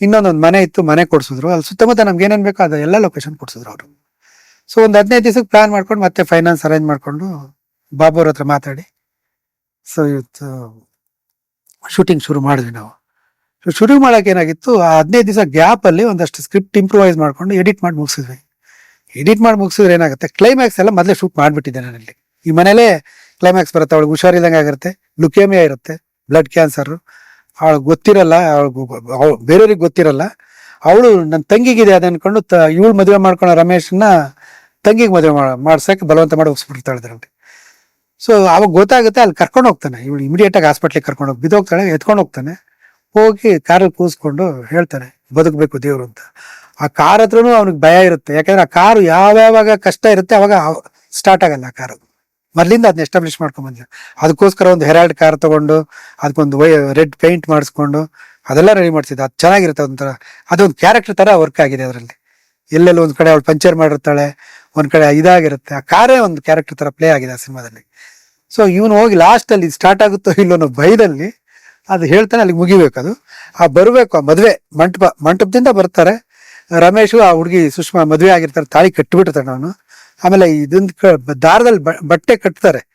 ಇನ್ನೊಂದೊಂದು ಮನೆ ಇತ್ತು, ಮನೆ ಕೊಡಿಸಿದ್ರು. ಅಲ್ಲಿ ಸುತ್ತಮುತ್ತ ನಮ್ಗೆ ಏನೇನು ಬೇಕೋ ಅದು ಎಲ್ಲ ಲೊಕೇಶನ್ ಕೊಡಿಸಿದ್ರು ಅವರು. ಸೊ ಒಂದು ಹದಿನೈದು ದಿವಸಕ್ಕೆ ಪ್ಲಾನ್ ಮಾಡ್ಕೊಂಡು ಮತ್ತೆ ಫೈನಾನ್ಸ್ ಅರೇಂಜ್ ಮಾಡಿಕೊಂಡು ಬಾಬು ಅವ್ರ ಹತ್ರ ಮಾತಾಡಿ. ಸೊ ಇವತ್ತು ಶೂಟಿಂಗ್ ಶುರು ಮಾಡಿದ್ವಿ ನಾವು. ಶುರು ಮಾಡೋಕೆ ಏನಾಗಿತ್ತು? ಆ ಹದಿನೈದು ದಿವಸ ಗ್ಯಾಪ್ ಅಲ್ಲಿ ಒಂದಷ್ಟು ಸ್ಕ್ರಿಪ್ಟ್ ಇಂಪ್ರೂವೈಸ್ ಮಾಡ್ಕೊಂಡು ಎಡಿಟ್ ಮಾಡಿ ಮುಗಿಸಿದ್ವಿ. ಎಡಿಟ್ ಮಾಡಿ ಮುಗಿಸಿದ್ರೆ ಏನಾಗುತ್ತೆ? ಕ್ಲೈಮ್ಯಾಕ್ಸ್ ಎಲ್ಲ ಮೊದಲೇ ಶೂಟ್ ಮಾಡಿಬಿಟ್ಟಿದ್ದೆ ನಾನಲ್ಲಿ. ಈ ಮನೇಲೇ ಕ್ಲೈಮ್ಯಾಕ್ಸ್ ಬರುತ್ತೆ, ಅವಳಿಗೆ ಹುಷಾರಿಲ್ದಂಗೆ ಆಗಿರುತ್ತೆ ಲುಕೇಮಿಯಾ ಇರುತ್ತೆ ಬ್ಲಡ್ ಕ್ಯಾನ್ಸರ್ ಅವಳಿಗೆ ಗೊತ್ತಿರಲ್ಲ ಅವಳು ಬೇರೆಯವ್ರಿಗೆ ಗೊತ್ತಿರಲ್ಲ. ಅವಳು ನನ್ನ ತಂಗಿಗಿದೆ ಅದು ಅನ್ಕೊಂಡು ತ, ಇವಳು ಮದುವೆ ಮಾಡ್ಕೊಳ್ಳೋ ರಮೇಶನ್ನ ತಂಗಿಗೆ ಮದುವೆ ಮಾಡ್ಸಕ್ಕೆ ಬಲವಂತ ಮಾಡಿ ಹೋಗ್ಸ್ಬಿಡ್ತಾಳೆ ಸೊ ಅವಾಗ ಗೊತ್ತಾಗುತ್ತೆ, ಅಲ್ಲಿ ಕರ್ಕೊಂಡು ಹೋಗ್ತಾನೆ. ಇವಳು ಇಮಿಡಿಯೇಟಾಗಿ ಹಾಸ್ಪಿಟ್ಲಿಗೆ ಕರ್ಕೊಂಡು ಹೋಗಿ, ಬಿದ್ದೋಗ್ತಾಳೆ, ಎತ್ಕೊಂಡು ಹೋಗ್ತಾನೆ. ಹೋಗಿ ಕಾರಲ್ಲಿ ಕೂಸ್ಕೊಂಡು ಹೇಳ್ತಾನೆ, ಬದುಕಬೇಕು ದೇವ್ರು ಅಂತ. ಆ ಕಾರ್ ಹತ್ರನು ಅವ್ನಿಗೆ ಭಯ ಇರುತ್ತೆ. ಯಾಕಂದ್ರೆ ಆ ಕಾರು ಯಾವ್ಯಾವಾಗ ಕಷ್ಟ ಇರುತ್ತೆ ಅವಾಗ ಸ್ಟಾರ್ಟ್ ಆಗಲ್ಲ ಆ ಕಾರು. ಮೊದ್ಲಿಂದ ಅದನ್ನ ಎಸ್ಟಾಬ್ಲಿಷ್ ಮಾಡ್ಕೊಂಡ್ ಅದಕ್ಕೋಸ್ಕರ ಒಂದು ಹೆರಾಲ್ಡ್ ಕಾರ್ ತಗೊಂಡು, ಅದಕ್ಕೊಂದು ವೈ ರೆಡ್ ಪೇಂಟ್ ಮಾಡಿಸ್ಕೊಂಡು, ಅದೆಲ್ಲ ರೆಡಿ ಮಾಡಿಸಿದ್ದೆ. ಅದು ಚೆನ್ನಾಗಿರುತ್ತೆ ಒಂಥರ. ಅದೊಂದು ಕ್ಯಾರೆಕ್ಟರ್ ತರ ವರ್ಕ್ ಆಗಿದೆ ಅದರಲ್ಲಿ. ಎಲ್ಲೆಲ್ಲ ಒಂದು ಕಡೆ ಅವಳು ಪಂಚರ್ ಮಾಡಿರ್ತಾಳೆ, ಒಂದ್ ಕಡೆ ಇದಾಗಿರುತ್ತೆ. ಆ ಕಾರೇ ಒಂದು ಕ್ಯಾರೆಕ್ಟರ್ ತರ ಪ್ಲೇ ಆಗಿದೆ ಆ ಸಿನಿಮಾದಲ್ಲಿ. ಸೊ ಇವನು ಹೋಗಿ ಲಾಸ್ಟ್ ಅಲ್ಲಿ ಸ್ಟಾರ್ಟ್ ಆಗುತ್ತೋ ಇಲ್ಲೋ ಅನ್ನೋ ಭಯದಲ್ಲಿ ಅದು ಹೇಳ್ತಾನೆ, ಅಲ್ಲಿಗೆ ಮುಗಿಬೇಕು ಅದು. ಆ ಬರಬೇಕು, ಆ ಮದುವೆ, ಮಂಟಪ, ಮಂಟಪದಿಂದ ಬರ್ತಾರೆ. ರಮೇಶು, ಆ ಹುಡುಗಿ ಸುಷ್ಮಾ ಮದುವೆ ಆಗಿರ್ತಾರೆ, ತಾಳಿ ಕಟ್ಟಿಬಿಟ್ಟಿರ್ತಾನೆ ಅವನು. ಆಮೇಲೆ ಇದೊಂದು ಕ, ದಾರದಲ್ಲಿ ಬಟ್ಟೆ ಕಟ್ತಾರೆ.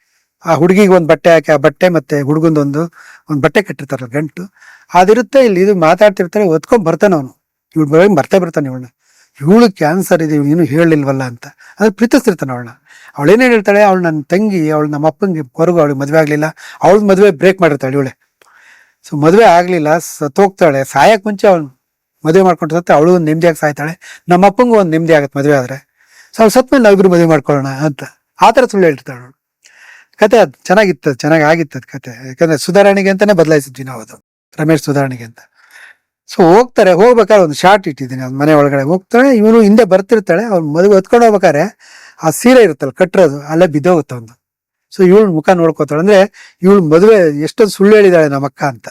ಆ ಹುಡುಗಿಗೆ ಒಂದು ಬಟ್ಟೆ ಹಾಕಿ, ಆ ಬಟ್ಟೆ ಮತ್ತೆ ಹುಡುಗಂದೊಂದು, ಒಂದು ಬಟ್ಟೆ ಕಟ್ಟಿರ್ತಾರಲ್ಲ ಗಂಟು. ಅದಿರುತ್ತೆ, ಇಲ್ಲಿ ಇದು ಮಾತಾಡ್ತಿರ್ತಾರೆ, ಒತ್ಕೊಂಡ್ ಬರ್ತಾನೆ ಅವನು. ಇವಳು ಬರೋ ಬರ್ತಾ ಬರ್ತಾನೆ ಇವಳನ್ನ. ಇವಳು ಕ್ಯಾನ್ಸರ್ ಇದೆ, ಇವಳು ಏನು ಹೇಳಿಲ್ವಲ್ಲ ಅಂತ. ಅದು ಪ್ರೀತಿಸ್ತಿರ್ತಾನೆ ಅವಳನ್ನ. ಅವಳೇನೇನು ಹೇಳ್ತಾಳೆ, ಅವಳು ನನ್ನ ತಂಗಿ, ಅವಳು ನಮ್ಮ ಅಪ್ಪಂಗೆ ಕೊರಗು, ಅವಳಿಗೆ ಮದುವೆ ಆಗಲಿಲ್ಲ. ಅವಳ ಮದುವೆ ಬ್ರೇಕ್ ಮಾಡಿರ್ತಾಳೆ ಇವಳೆ. ಸೊ ಮದುವೆ ಆಗಲಿಲ್ಲ ಸತ್ತೋಗ್ತಾಳೆ ಸಾಯಕ್ ಮುಂಚೆ ಅವಳು ಮದುವೆ ಮಾಡ್ಕೊಂಡು ಸತ್ತೆ ಅವಳು ಒಂದು ನೆಮ್ಮದಿಯಾಗಿ ಸಾಯ್ತಾಳೆ. ನಮ್ಮ ಅಪ್ಪಂಗೂ ಒಂದು ನೆಮ್ಮದಿ ಆಗುತ್ತೆ ಮದುವೆ ಆದ್ರೆ. ಸೊ ಅವ್ಳು ಸತ್ ಮೇಲೆ ನಾವಿಬ್ರು ಮದುವೆ ಮಾಡ್ಕೊಳ್ಳೋಣ ಅಂತ. ಆ ಥರ ಸುಳ್ಳು ಹೇಳ್ತಾಳೆ ಅವಳು. ಕತೆ ಅದು ಚೆನ್ನಾಗಿತ್ತು ಚೆನ್ನಾಗಿ ಆಗಿತ್ತು ಅದು ಕತೆ. ಯಾಕಂದ್ರೆ ಸುಧಾರಣೆಗೆ ಅಂತಲೇ ಬದಲಾಯಿಸಿದ್ವಿ ನಾವು ಅದು. ರಮೇಶ್ ಸುಧಾರಣೆಗೆ ಅಂತ. ಸೊ ಹೋಗ್ತಾರೆ, ಹೋಗ್ಬೇಕಾದ್ರೆ ಒಂದು ಶಾರ್ಟ್ ಇಟ್ಟಿದ್ದೀನಿ ಅವ್ನ ಮನೆ ಒಳಗಡೆ. ಹೋಗ್ತಾಳೆ, ಇವನು ಹಿಂದೆ ಬರ್ತಿರ್ತಾಳೆ, ಅವ್ನು ಮದುವೆ ಹೊತ್ಕೊಂಡು ಹೋಗ್ಬೇಕಾದ್ರೆ ಆ ಸೀರೆ ಇರುತ್ತಲ್ಲ ಕಟ್ಟಿರೋದು ಅಲ್ಲೇ ಬಿದ್ದೋಗುತ್ತೆ ಒಂದು. ಸೊ ಇವಳು ಮುಖ ನೋಡ್ಕೋತಾಳೆ. ಅಂದ್ರೆ ಇವಳು ಮದುವೆ ಎಷ್ಟೊಂದು ಸುಳ್ಳು ಹೇಳಿದಾಳೆ ನಮ್ಮ ಅಕ್ಕ ಅಂತ.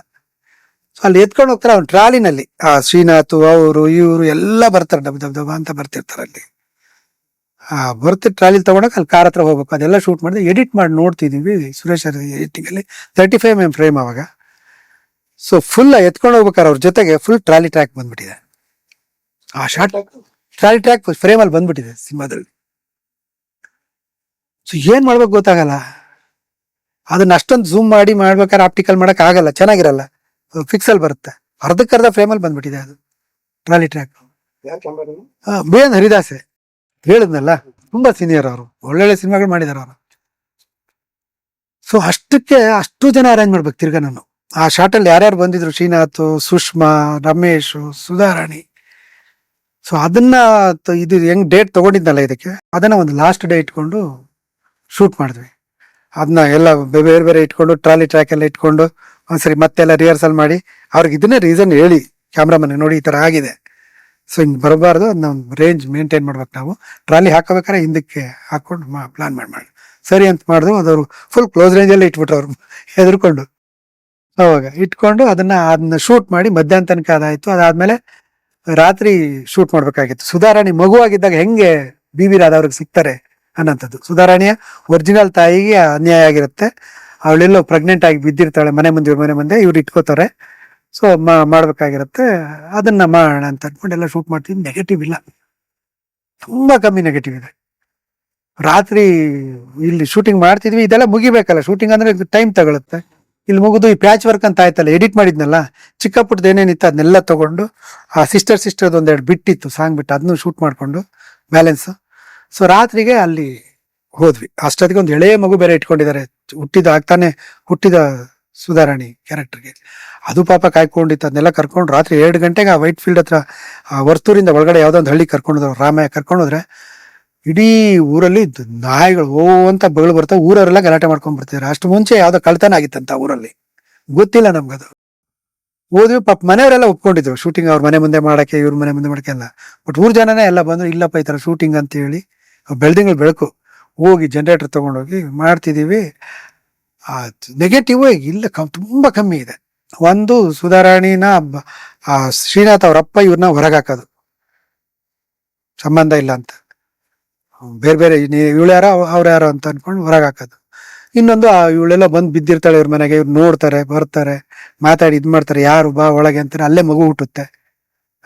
ಸೊ ಅಲ್ಲಿ ಎತ್ಕೊಂಡು ಹೋಗ್ತಾರೆ ಅವ್ನು ಟ್ರಾಲಿನಲ್ಲಿ. ಆ ಶ್ರೀನಾಥ್ ಅವರು ಇವರು ಎಲ್ಲ ಬರ್ತಾರೆ ಡಬ್ ಡಬ್ ಡಬ್ ಅಂತ ಬರ್ತಿರ್ತಾರೆ ಅಲ್ಲಿ. ಆ ಬರ್ತಿ ಟ್ರಾಲಿ ತಗೊಂಡಾಗ ಅಲ್ಲಿ ಕಾರ್ ಹತ್ರ ಹೋಗ್ಬೇಕು. ಅದೆಲ್ಲ ಶೂಟ್ ಮಾಡಿದ್ರೆ ಎಡಿಟ್ ಮಾಡಿ ನೋಡ್ತಿದೀವಿ ಸುರೇಶ್ ಎಡಿಟಿಂಗ್ ಅಲ್ಲಿ. ತರ್ಟಿ ಫೈವ್ ಎಂ ಫ್ರೇಮ್ ಅವಾಗ ಸೊ ಫುಲ್ ಎತ್ಕೊಂಡು ಹೋಗ್ಬೇಕಾರೆ ಅವ್ರ ಜೊತೆಗೆ ಫುಲ್ ಟ್ರಾಲಿ ಟ್ರ್ಯಾಕ್ ಬಂದ್ಬಿಟ್ಟಿದೆ. ಆ ಶಾರ್ಟ್ ಟ್ರಾಲಿ ಟ್ರ್ಯಾಕ್ ಫ್ರೇಮ್ ಅಲ್ಲಿ ಬಂದ್ಬಿಟ್ಟಿದೆ ಸಿನಿಮಾದಲ್ಲಿ. ಸೊ ಏನ್ ಮಾಡ್ಬೇಕು ಗೊತ್ತಾಗಲ್ಲ. ಅದನ್ನ ಅಷ್ಟೊಂದು ಝೂಮ್ ಮಾಡಿ ಮಾಡ್ಬೇಕಾದ್ರೆ ಆಪ್ಟಿಕಲ್ ಮಾಡಕ್ ಆಗಲ್ಲ ಚೆನ್ನಾಗಿರಲ್ಲ. ಫಿಕ್ಸ್ ಅಲ್ಲಿ ಬರುತ್ತೆ. ಅರ್ಧಕ್ಕರ್ಧ ಫ್ರೇಮ್ ಅಲ್ಲಿ ಬಂದ್ಬಿಟ್ಟಿದೆ ಅದು. ಟ್ರಾಲಿ ಟ್ರ್ಯಾಕ್ ಬೇನ್ ಹರಿದಾಸೆ. ಹೇಳಿದ್ನಲ್ಲ ತುಂಬಾ ಸೀನಿಯರ್ ಅವರು. ಒಳ್ಳೊಳ್ಳೆ ಸಿನಿಮಾಗಳು ಮಾಡಿದಾರೆ ಅವರು. ಸೊ ಅಷ್ಟಕ್ಕೆ ಅಷ್ಟು ಜನ ಅರೇಂಜ್ ಮಾಡ್ಬೇಕು ತಿರ್ಗಾ ನಾನು. ಆ ಶಾರ್ಟ್ ಅಲ್ಲಿ ಯಾರ್ಯಾರು ಬಂದಿದ್ರು ಶ್ರೀನಾಥ್ ಸುಷ್ಮಾ ರಮೇಶ್ ಸುಧಾರಾಣಿ. ಸೊ ಅದನ್ನ ಇದು ಹೆಂಗ್ ಡೇಟ್ ತಗೊಂಡಿದ್ನಲ್ಲ ಇದಕ್ಕೆ? ಅದನ್ನ ಒಂದು ಲಾಸ್ಟ್ ಡೇ ಇಟ್ಕೊಂಡು ಶೂಟ್ ಮಾಡಿದ್ವಿ. ಅದನ್ನ ಎಲ್ಲ ಬೇರೆ ಬೇರೆ ಇಟ್ಕೊಂಡು, ಟ್ರಾಲಿ ಟ್ರ್ಯಾಕ್ ಎಲ್ಲ ಇಟ್ಕೊಂಡು, ಒಂದ್ಸರಿ ಮತ್ತೆಲ್ಲ ರಿಹರ್ಸಲ್ ಮಾಡಿ, ಅವ್ರಿಗೆ ಇದನ್ನೇ ರೀಸನ್ ಹೇಳಿ ಕ್ಯಾಮ್ರಾಮನ್ ನೋಡಿ ಈ ಥರ ಆಗಿದೆ. ಸೊ ಹಿಂಗೆ ಬರಬಾರ್ದು ಅದನ್ನ ರೇಂಜ್ ಮೇಂಟೈನ್ ಮಾಡ್ಬೇಕು ನಾವು. ಟ್ರಾಲಿ ಹಾಕೋಬೇಕಾದ್ರೆ ಹಿಂದಕ್ಕೆ ಹಾಕೊಂಡು ಪ್ಲಾನ್ ಮಾಡಿ ಮಾಡಿ. ಸರಿ ಅಂತ ಮಾಡಿದ್ರು ಅದವರು ಫುಲ್ ಕ್ಲೋಸ್ ರೇಂಜಲ್ಲೇ ಇಟ್ಬಿಟ್ರು ಅವ್ರು, ಹೆದರ್ಕೊಂಡು. ಅವಾಗ ಇಟ್ಕೊಂಡು ಅದನ್ನ ಅದನ್ನ ಶೂಟ್ ಮಾಡಿ ಮಧ್ಯಾಹ್ನ ತನಕ ಅದಾಯಿತು. ಅದಾದಮೇಲೆ ರಾತ್ರಿ ಶೂಟ್ ಮಾಡಬೇಕಾಗಿತ್ತು. ಸುಧಾರಾಣಿ ಮಗುವಾಗಿದ್ದಾಗ ಹೆಂಗೆ ಬಿ ವಿ ರಾಧಾ ಅವ್ರಿಗೆ ಸಿಗ್ತಾರೆ? ಅನ್ನೋಂಥದ್ದು ಸುಧಾರಾಣಿಯ ಒರಿಜಿನಲ್ ತಾಯಿಗೆ ಅನ್ಯಾಯ ಆಗಿರುತ್ತೆ. ಅವಳೆಲ್ಲೋ ಪ್ರೆಗ್ನೆಂಟ್ ಆಗಿ ಬಿದ್ದಿರ್ತಾಳೆ, ಮನೆ ಮುಂದೆ, ಇವ್ರ ಮನೆ ಮುಂದೆ, ಇವ್ರು ಇಟ್ಕೋತಾರೆ. ಸೊ ಮಾಡ್ಬೇಕಾಗಿರುತ್ತೆ. ಅದನ್ನ ಮಾಡೋಣ ಅಂತ ಅನ್ಕೊಂಡು ಎಲ್ಲ ಶೂಟ್ ಮಾಡ್ತೀವಿ. ನೆಗೆಟಿವ್ ಇಲ್ಲ. ತುಂಬಾ ಕಮ್ಮಿ ನೆಗೆಟಿವ್ ಇದೆ. ರಾತ್ರಿ ಇಲ್ಲಿ ಶೂಟಿಂಗ್ ಮಾಡ್ತಿದ್ವಿ. ಇದೆಲ್ಲ ಮುಗಿಬೇಕಲ್ಲ. ಶೂಟಿಂಗ್ ಅಂದ್ರೆ ಟೈಮ್ ತಗೊಳುತ್ತೆ. ಇಲ್ಲಿ ಮುಗಿದು ಈ ಪ್ಯಾಚ್ ವರ್ಕ್ ಅಂತ ಆಯ್ತಲ್ಲ ಎಡಿಟ್ ಮಾಡಿದ್ನಲ್ಲ ಚಿಕ್ಕ ಪುಟ್ಟದ ಏನೇನಿತ್ತು ಅದನ್ನೆಲ್ಲ ತಗೊಂಡು, ಆ ಸಿಸ್ಟರ್ ಸಿಸ್ಟರ್ ಒಂದೆರಡು ಬಿಟ್ಟಿತ್ತು, ಸಾಂಗ್ ಬಿಟ್ಟು. ಅದನ್ನು ಶೂಟ್ ಮಾಡಿಕೊಂಡು ಬ್ಯಾಲೆನ್ಸ್ ಸೊ ರಾತ್ರಿಗೆ ಅಲ್ಲಿ ಹೋದ್ವಿ. ಅಷ್ಟೊತ್ತಿಗೆ ಒಂದು ಎಳೆಯ ಮಗು ಬೇರೆ ಇಟ್ಕೊಂಡಿದ್ದಾರೆ. ಹುಟ್ಟಿದ ಆಗ್ತಾನೆ ಹುಟ್ಟಿದ ಸುಧಾರಾಣಿ ಕ್ಯಾರೆಕ್ಟರ್ಗೆ ಅದು ಪಾಪ ಕಾಯ್ಕೊಂಡಿತ್ತು. ಅದನ್ನೆಲ್ಲ ಕರ್ಕೊಂಡು ರಾತ್ರಿ ಎರಡು ಗಂಟೆಗೆ ಆ ವೈಟ್ ಫೀಲ್ಡ್ ಹತ್ರ, ಆ ವರ್ತೂರಿಂದ ಒಳಗಡೆ ಯಾವುದೋ ಒಂದು ಹಳ್ಳಿ ಕರ್ಕೊಂಡು ರಾಮಯ್ಯ ಕರ್ಕೊಂಡು ಹೋದ್ರೆ ಇಡೀ ಊರಲ್ಲಿ ನಾಯಿಗಳು ಓ ಅಂತ ಬಗಳು ಬರ್ತಾವೆ ಊರವರೆಲ್ಲ ಗಲಾಟೆ ಮಾಡ್ಕೊಂಡು ಬರ್ತಿದ್ದಾರೆ. ಅಷ್ಟು ಮುಂಚೆ ಯಾವುದೋ ಕಳ್ತನ ಆಗಿತ್ತಂತ ಊರಲ್ಲಿ. ಗೊತ್ತಿಲ್ಲ ನಮ್ಗದು. ಓದ್ವಿ ಪಾಪ ಮನೆಯವರೆಲ್ಲ ಒಪ್ಕೊಂಡಿದ್ರು. ಶೂಟಿಂಗ್ ಅವ್ರ ಮನೆ ಮುಂದೆ ಮಾಡೋಕ್ಕೆ, ಇವ್ರ ಮನೆ ಮುಂದೆ ಮಾಡಕ್ಕೆ ಎಲ್ಲ. ಬಟ್ ಊರ್ ಜನನೇ ಎಲ್ಲ ಬಂದ್ರು, ಇಲ್ಲಪ್ಪ ಈ ತರ ಶೂಟಿಂಗ್ ಅಂತ ಹೇಳಿ ಬೆಳ್ದಿಂಗಳು ಬೆಳಕು ಹೋಗಿ ಜನರೇಟರ್ ತಗೊಂಡೋಗಿ ಮಾಡ್ತಿದ್ದೀವಿ ಆ ನೆಗೆಟಿವ್ ಇಲ್ಲ, ಕಮ್- ತುಂಬ ಕಮ್ಮಿ ಇದೆ. ಒಂದು ಸುಧಾರಾಣಿನ ಶ್ರೀನಾಥ್ ಅವರಪ್ಪ ಇವ್ರನ್ನ ಹೊರಗಾಕೋದು ಸಂಬಂಧ ಇಲ್ಲ ಅಂತ. ಬೇರೆ ಬೇರೆ ಇವಳು ಯಾರೋ, ಅವ್ರು ಯಾರೋ ಅಂತ ಅನ್ಕೊಂಡು ಹೊರಗೆ ಹಾಕೋದು. ಇನ್ನೊಂದು ಇವಳೆಲ್ಲ ಬಂದು ಬಿದ್ದಿರ್ತಾಳೆ ಇವ್ರ ಮನೆಗೆ, ಇವ್ರು ನೋಡ್ತಾರೆ, ಬರ್ತಾರೆ, ಮಾತಾಡಿ ಇದು ಮಾಡ್ತಾರೆ, ಯಾರು ಬಾ ಒಳಗೆ ಅಂತಾರೆ, ಅಲ್ಲೇ ಮಗು ಹುಟ್ಟುತ್ತೆ.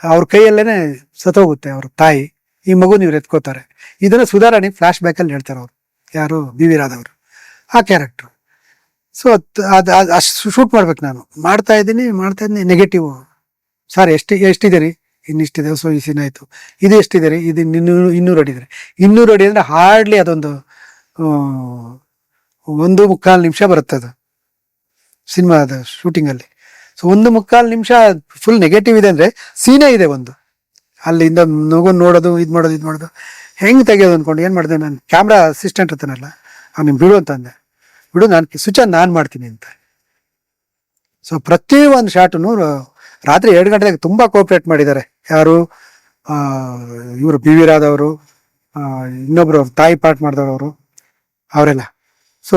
ಅವ್ರ ಕೈಯಲ್ಲೇನೆ ಸತ್ತೋಗುತ್ತೆ ಅವ್ರ ತಾಯಿ. ಈ ಮಗು ಇವ್ರು ಎತ್ಕೋತಾರೆ. ಇದನ್ನ ಸುಧಾರಣೆ ಫ್ಲಾಶ್ ಬ್ಯಾಕ್ ಅಲ್ಲಿ ಹೇಳ್ತಾರೆ ಅವ್ರು. ಯಾರು? ಬಿ ವಿ ಅವರು. ಆ ಕ್ಯಾರೆಕ್ಟ್ರು ಸೊ ಅದು ಅಷ್ಟು ಶೂಟ್ ಮಾಡ್ಬೇಕು ನಾನು. ಮಾಡ್ತಾ ಇದ್ದೀನಿ ಮಾಡ್ತಾ ಇದ್ದೀನಿ. ನೆಗೆಟಿವ್ ಸರ್ ಎಷ್ಟು, ಎಷ್ಟಿದೆ ರೀ? ಇನ್ನಿಷ್ಟಿದೆ. ಸೊ ಈ ಸೀನ್ ಆಯಿತು. ಇದು ಎಷ್ಟಿದೆ ರೀ? ಇದು ಇನ್ನೂರು ಇನ್ನೂರು ಅಡಿ ಇದೆ ಇನ್ನೂರು ಅಡಿ ಅಂದರೆ ಹಾರ್ಡ್ಲಿ ಅದೊಂದು ಒಂದು ಮುಕ್ಕಾಲು ನಿಮಿಷ ಬರುತ್ತೆ ಅದು. ಸಿನಿಮಾದ ಶೂಟಿಂಗಲ್ಲಿ ಸೊ ಒಂದು ಮುಕ್ಕಾಲು ನಿಮಿಷ ಫುಲ್ ನೆಗೆಟಿವ್ ಇದೆ ಅಂದರೆ ಸೀನೇ ಇದೆ ಒಂದು. ಅಲ್ಲಿಂದ ನಗು ನೋಡೋದು, ಇದು ಮಾಡೋದು ಇದು ಮಾಡೋದು. ಹೆಂಗ್ ತೆಗಿಯೋದು ಅಂದ್ಕೊಂಡು ಏನು ಮಾಡಿದೆ ನಾನು? ಕ್ಯಾಮ್ರಾ ಅಸಿಸ್ಟೆಂಟ್ ಇರ್ತಾನಲ್ಲ ಅವ್ನು ಬಿಡು ಅಂತ ಅಂದೆ. ಬಿಡು ನಾನು ಸ್ವಿಚ್ ನಾನು ಮಾಡ್ತೀನಿ ಅಂತ. ಸೊ ಪ್ರತಿ ಒಂದು ಶಾಟನು ರಾತ್ರಿ ಎರಡು ಗಂಟೆಗೆ ತುಂಬಾ ಕೋಪ್ರೇಟ್ ಮಾಡಿದ್ದಾರೆ. ಯಾರು? ಇವರು ಬಿ ವಿ ರಾದವರು ಇನ್ನೊಬ್ರು ತಾಯಿ ಪಾಠ ಮಾಡಿದವರು ಅವರೆಲ್ಲ. ಸೊ